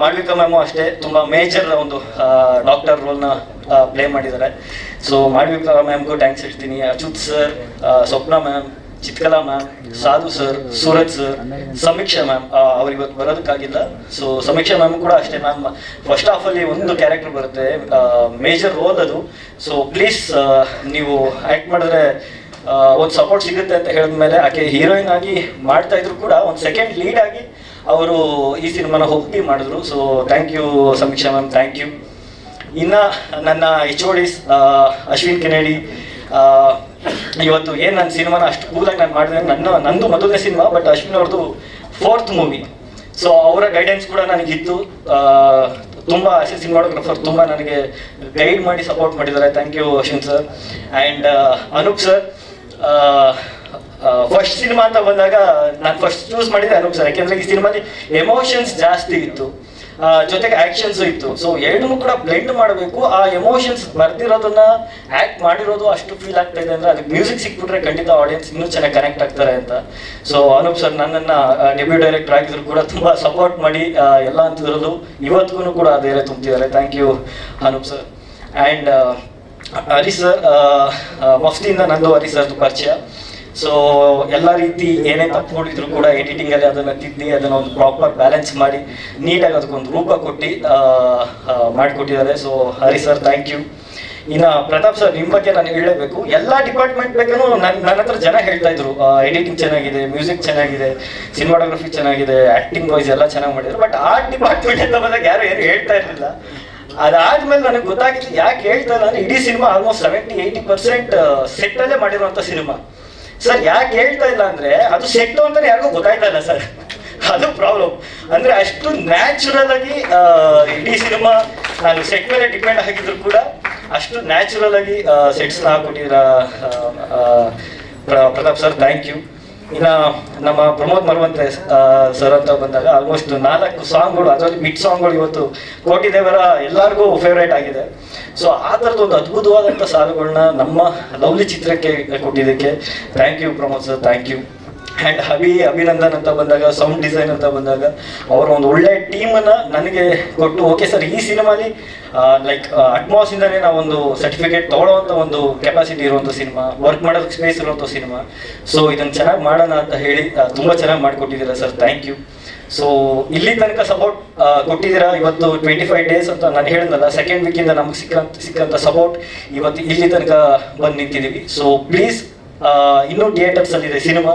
[SPEAKER 6] ಮಾಳ್ವಿಕಾ ಮ್ಯಾಮು ಅಷ್ಟೇ. ತುಂಬ ಮೇಜರ್ ಒಂದು ಡಾಕ್ಟರ್ ರೋಲ್ನ ಪ್ಲೇ ಮಾಡಿದ್ದಾರೆ. ಸೊ ಮಾಳ್ವಿಕಾ ಮ್ಯಾಮ್ಗೂ ಥ್ಯಾಂಕ್ಸ್ ಹೇಳ್ತೀನಿ. Achyut sir Swapna ma'am Chitkala ma'am Sadhu sir Suraj sir Sameeksha ma'am ಅವ್ರು ಇವತ್ತು ಬರೋದಕ್ಕಾಗಿಲ್ಲ. ಸೊ ಸಮೀಕ್ಷಾ ಮ್ಯಾಮ್ ಕೂಡ ಅಷ್ಟೇ ಮ್ಯಾಮ್ ಫಸ್ಟ್ ಹಾಫ್ ಅಲ್ಲಿ ಒಂದು ಕ್ಯಾರೆಕ್ಟರ್ ಬರುತ್ತೆ. ಮೇಜರ್ ರೋಲ್ ಅದು. ಸೊ ಪ್ಲೀಸ್ ನೀವು ಆಕ್ಟ್ ಮಾಡಿದ್ರೆ ಒಂದು ಸಪೋರ್ಟ್ ಸಿಗುತ್ತೆ ಅಂತ ಹೇಳಿದ ಮೇಲೆ ಆಕೆ ಹೀರೋಯಿನ್ ಆಗಿ ಮಾಡ್ತಾ ಇದ್ರು ಕೂಡ, ಒಂದು ಸೆಕೆಂಡ್ ಲೀಡ್ ಆಗಿ ಅವರು ಈ ಸಿನಿಮಾನ ಒಪ್ಪಿ ಮಾಡಿದ್ರು. So thank you Sameeksha ma'am thank you ಇನ್ನು ನನ್ನ ಎಚ್ ಓ ಡಿಸ್ ಅಶ್ವಿನ್ ಕೆನೇಡಿ ಇವತ್ತು ಏನು ನನ್ನ ಸಿನಿಮಾನ ಅಷ್ಟು ಕೂಲಾಗಿ ನಾನು ಮಾಡಿದೆ ನನ್ನ, ನಂದು ಮೊದಲನೇ ಸಿನಿಮಾ ಬಟ್ ಅಶ್ವಿನ್ ಅವ್ರದ್ದು ಫೋರ್ತ್ ಮೂವಿ ಸೊ ಅವರ ಗೈಡೆನ್ಸ್ ಕೂಡ ನನಗಿತ್ತು. ತುಂಬ ತುಂಬಾ ಅಸಿ ಸಿನಿಮಾಟೋಗ್ರಫರ್ ತುಂಬಾ ನನಗೆ ಗೈಡ್ ಮಾಡಿ ಸಪೋರ್ಟ್ ಮಾಡಿದ್ದಾರೆ. Thank you Ashwin sir and Anoop sir first cinema ಅಂತ ಬಂದಾಗ ನಾನು ಫಸ್ಟ್ ಚೂಸ್ ಮಾಡಿದ್ದೆ ಅನೂಪ್ ಸರ್ ಯಾಕೆಂದ್ರೆ ಈ ಸಿನಿಮಾದಲ್ಲಿ ಎಮೋಷನ್ಸ್ ಜಾಸ್ತಿ ಇತ್ತು. ಜೊತೆಗೆ ಆಕ್ಷನ್ಸ್ ಇತ್ತು. ಸೊ ಎರಡನ್ನೂ ಕೂಡ ಬ್ಲೆಂಡ್ ಮಾಡಬೇಕು. ಆ ಎಮೋಷನ್ಸ್ ಬರ್ದಿರೋದನ್ನ ಆಕ್ಟ್ ಮಾಡಿರೋದು ಅಷ್ಟು ಫೀಲ್ ಆಗ್ತಾ ಇದೆ ಅಂದ್ರೆ ಅದಕ್ಕೆ ಮ್ಯೂಸಿಕ್ ಸಿಕ್ಬಿಟ್ರೆ ಖಂಡಿತ ಆಡಿಯನ್ಸ್ ಇನ್ನೂ ಚೆನ್ನಾಗಿ ಕನೆಕ್ಟ್ ಆಗ್ತಾರೆ ಅಂತ. ಸೊ ಅನೂಪ್ ಸರ್ ನನ್ನನ್ನ ಡೆಬ್ಯೂ ಡೈರೆಕ್ಟರ್ ಆಗಿದ್ರು ಕೂಡ ತುಂಬಾ ಸಪೋರ್ಟ್ ಮಾಡಿ ಎಲ್ಲ ಅಂತಿದ್ರಲ್ಲೂ ಇವತ್ತಿಗೂ ಕೂಡ ಧೈರ್ಯ ತುಂಬ್ತಿದ್ದಾರೆ. Thank you Anoop sir and Hari sir ಮಫ್ತಿಯಿಂದ ನಂದು ಹರಿ ಸರ್ ಪರಿಚಯ. ಸೊ ಎಲ್ಲ ರೀತಿ ಏನೇ ತಪ್ಪುಗಳಿದ್ರು ಕೂಡ ಎಡಿಟಿಂಗ್ ಅಲ್ಲಿ ಅದನ್ನ ತಿದ್ದಿ ಅದನ್ನ ಒಂದು ಪ್ರಾಪರ್ ಬ್ಯಾಲೆನ್ಸ್ ಮಾಡಿ ನೀಟಾಗಿ ಅದಕ್ಕೊಂದು ರೂಪ ಕೊಟ್ಟು ಮಾಡಿಕೊಟ್ಟಿದ್ದಾರೆ. So Hari sir thank you ಇನ್ನ ಪ್ರತಾಪ್ ಸರ್ ನಿಮ್ಮ ಬಗ್ಗೆ ನಾನು ಹೇಳಬೇಕು. ಎಲ್ಲಾ ಡಿಪಾರ್ಟ್ಮೆಂಟ್ ನನ್ನ ನನ್ನ ಹತ್ರ ಜನ ಹೇಳ್ತಾ ಇದ್ರು. ಎಡಿಟಿಂಗ್ ಚೆನ್ನಾಗಿದೆ ಮ್ಯೂಸಿಕ್ ಚೆನ್ನಾಗಿದೆ ಸಿನಿಮಾಟೋಗ್ರಫಿ ಚೆನ್ನಾಗಿದೆ ಆಕ್ಟಿಂಗ್ ವೈಸ್ ಎಲ್ಲ ಚೆನ್ನಾಗಿ ಮಾಡಿದ್ರು. ಬಟ್ ಆ ಡಿಪಾರ್ಟ್ಮೆಂಟ್ ಅಂತ ಬಂದಾಗ ಯಾರು ಏನು ಹೇಳ್ತಾ ಇರಲಿಲ್ಲ. ಅದಾದ್ಮೇಲೆ ನನಗೆ ಗೊತ್ತಾಗಿತ್ತು, ಯಾಕೆ ಹೇಳ್ತಾ ಇಲ್ಲ ಅಂದ್ರೆ ಇಡೀ cinema almost seventy eighty percent set ಅಲ್ಲೇ ಮಾಡಿರುವಂತ ಸಿನಿಮಾ ಸರ್, ಯಾಕೆ ಹೇಳ್ತಾ ಇಲ್ಲ ಅಂದ್ರೆ ಅದು ಸೆಟ್ ಅಂತ ಯಾರಿಗೂ ಗೊತ್ತಾಯ್ತಾ ಇಲ್ಲ ಸರ್. ಅದು ಪ್ರಾಬ್ಲಮ್ ಅಂದ್ರೆ ಅಷ್ಟು ನ್ಯಾಚುರಲ್ ಆಗಿ ಇಡೀ ಸಿನಿಮಾ ನಾನು ಸೆಟ್ ಮೇಲೆ ಡಿಪೆಂಡ್ ಆಗಿದ್ರು ಕೂಡ ಅಷ್ಟು ನ್ಯಾಚುರಲ್ ಆಗಿ ಸೆಟ್ಸ್ ಹಾಕೊಟ್ಟಿದ್ರ ಪ್ರತಾಪ್ ಸರ್ ಥ್ಯಾಂಕ್ ಯು ಇನ್ನ ನಮ್ಮ ಪ್ರಮೋದ್ ಮರವಂತೆ ಸರ್ ಅಂತ ಬಂದಾಗ ಆಲ್ಮೋಸ್ಟ್ ನಾಲ್ಕು ಸಾಂಗ್ಗಳು ಅದರಲ್ಲಿ ಮಿಡ್ ಸಾಂಗ್ಗಳು ಇವತ್ತು ಕೋಟಿ ದೇವರ ಎಲ್ಲರಿಗೂ ಫೇವ್ರೇಟ್ ಆಗಿದೆ. ಸೊ ಆ ಥರದ ಒಂದು ಅದ್ಭುತವಾದಂಥ ಸಾಲುಗಳನ್ನ ನಮ್ಮ ಲವ್ಲಿ ಚಿತ್ರಕ್ಕೆ ಕೊಟ್ಟಿದ್ದಕ್ಕೆ thank you Pramod sir thank you and Abhi Abhinandan ಅಂತ ಬಂದಾಗ ಸೌಂಡ್ ಡಿಸೈನ್ ಅಂತ ಬಂದಾಗ, ಅವರು ಒಂದು ಒಳ್ಳೆ ಟೀಮನ್ನು ನನಗೆ ಕೊಟ್ಟು ಓಕೆ ಸರ್ ಈ ಸಿನಿಮಾಲಿ ಲೈಕ್ ಅಟ್ಮಾಸ್ ಇಂದಾನೆ ನಾವೊಂದು ಸರ್ಟಿಫಿಕೇಟ್ ತೊಗೊಳ್ಳೋವಂಥ ಒಂದು ಕೆಪಾಸಿಟಿ ಇರುವಂಥ ಸಿನಿಮಾ ವರ್ಕ್ ಮಾಡೋದಕ್ಕೆ ಸ್ಪೇಸ್ ಇರುವಂಥ ಸಿನಿಮಾ. ಸೊ ಇದನ್ನು ಚೆನ್ನಾಗಿ ಮಾಡೋಣ ಅಂತ ಹೇಳಿ ತುಂಬ ಚೆನ್ನಾಗಿ ಮಾಡಿಕೊಟ್ಟಿದ್ದೀರಾ ಸರ್ ಥ್ಯಾಂಕ್ ಯು ಸೊ ಇಲ್ಲಿ ತನಕ ಸಪೋರ್ಟ್ ಕೊಟ್ಟಿದ್ದೀರಾ? ಇವತ್ತು ಟ್ವೆಂಟಿ ಫೈವ್ ಡೇಸ್ ಅಂತ ನಾನು ಹೇಳಿದ್ನಲ್ಲ ಸೆಕೆಂಡ್ ವೀಕಿಂದ ನಮ್ಗೆ ಸಿಕ್ಕಂತ ಸಿಕ್ಕಂಥ ಸಪೋರ್ಟ್ ಇವತ್ತು ಇಲ್ಲಿ ತನಕ ಬಂದು ನಿಂತಿದ್ದೀವಿ. ಸೊ ಪ್ಲೀಸ್ ಇನ್ನೂ ಥಿಯೇಟರ್ಸಲ್ಲಿದೆ ಸಿನಿಮಾ.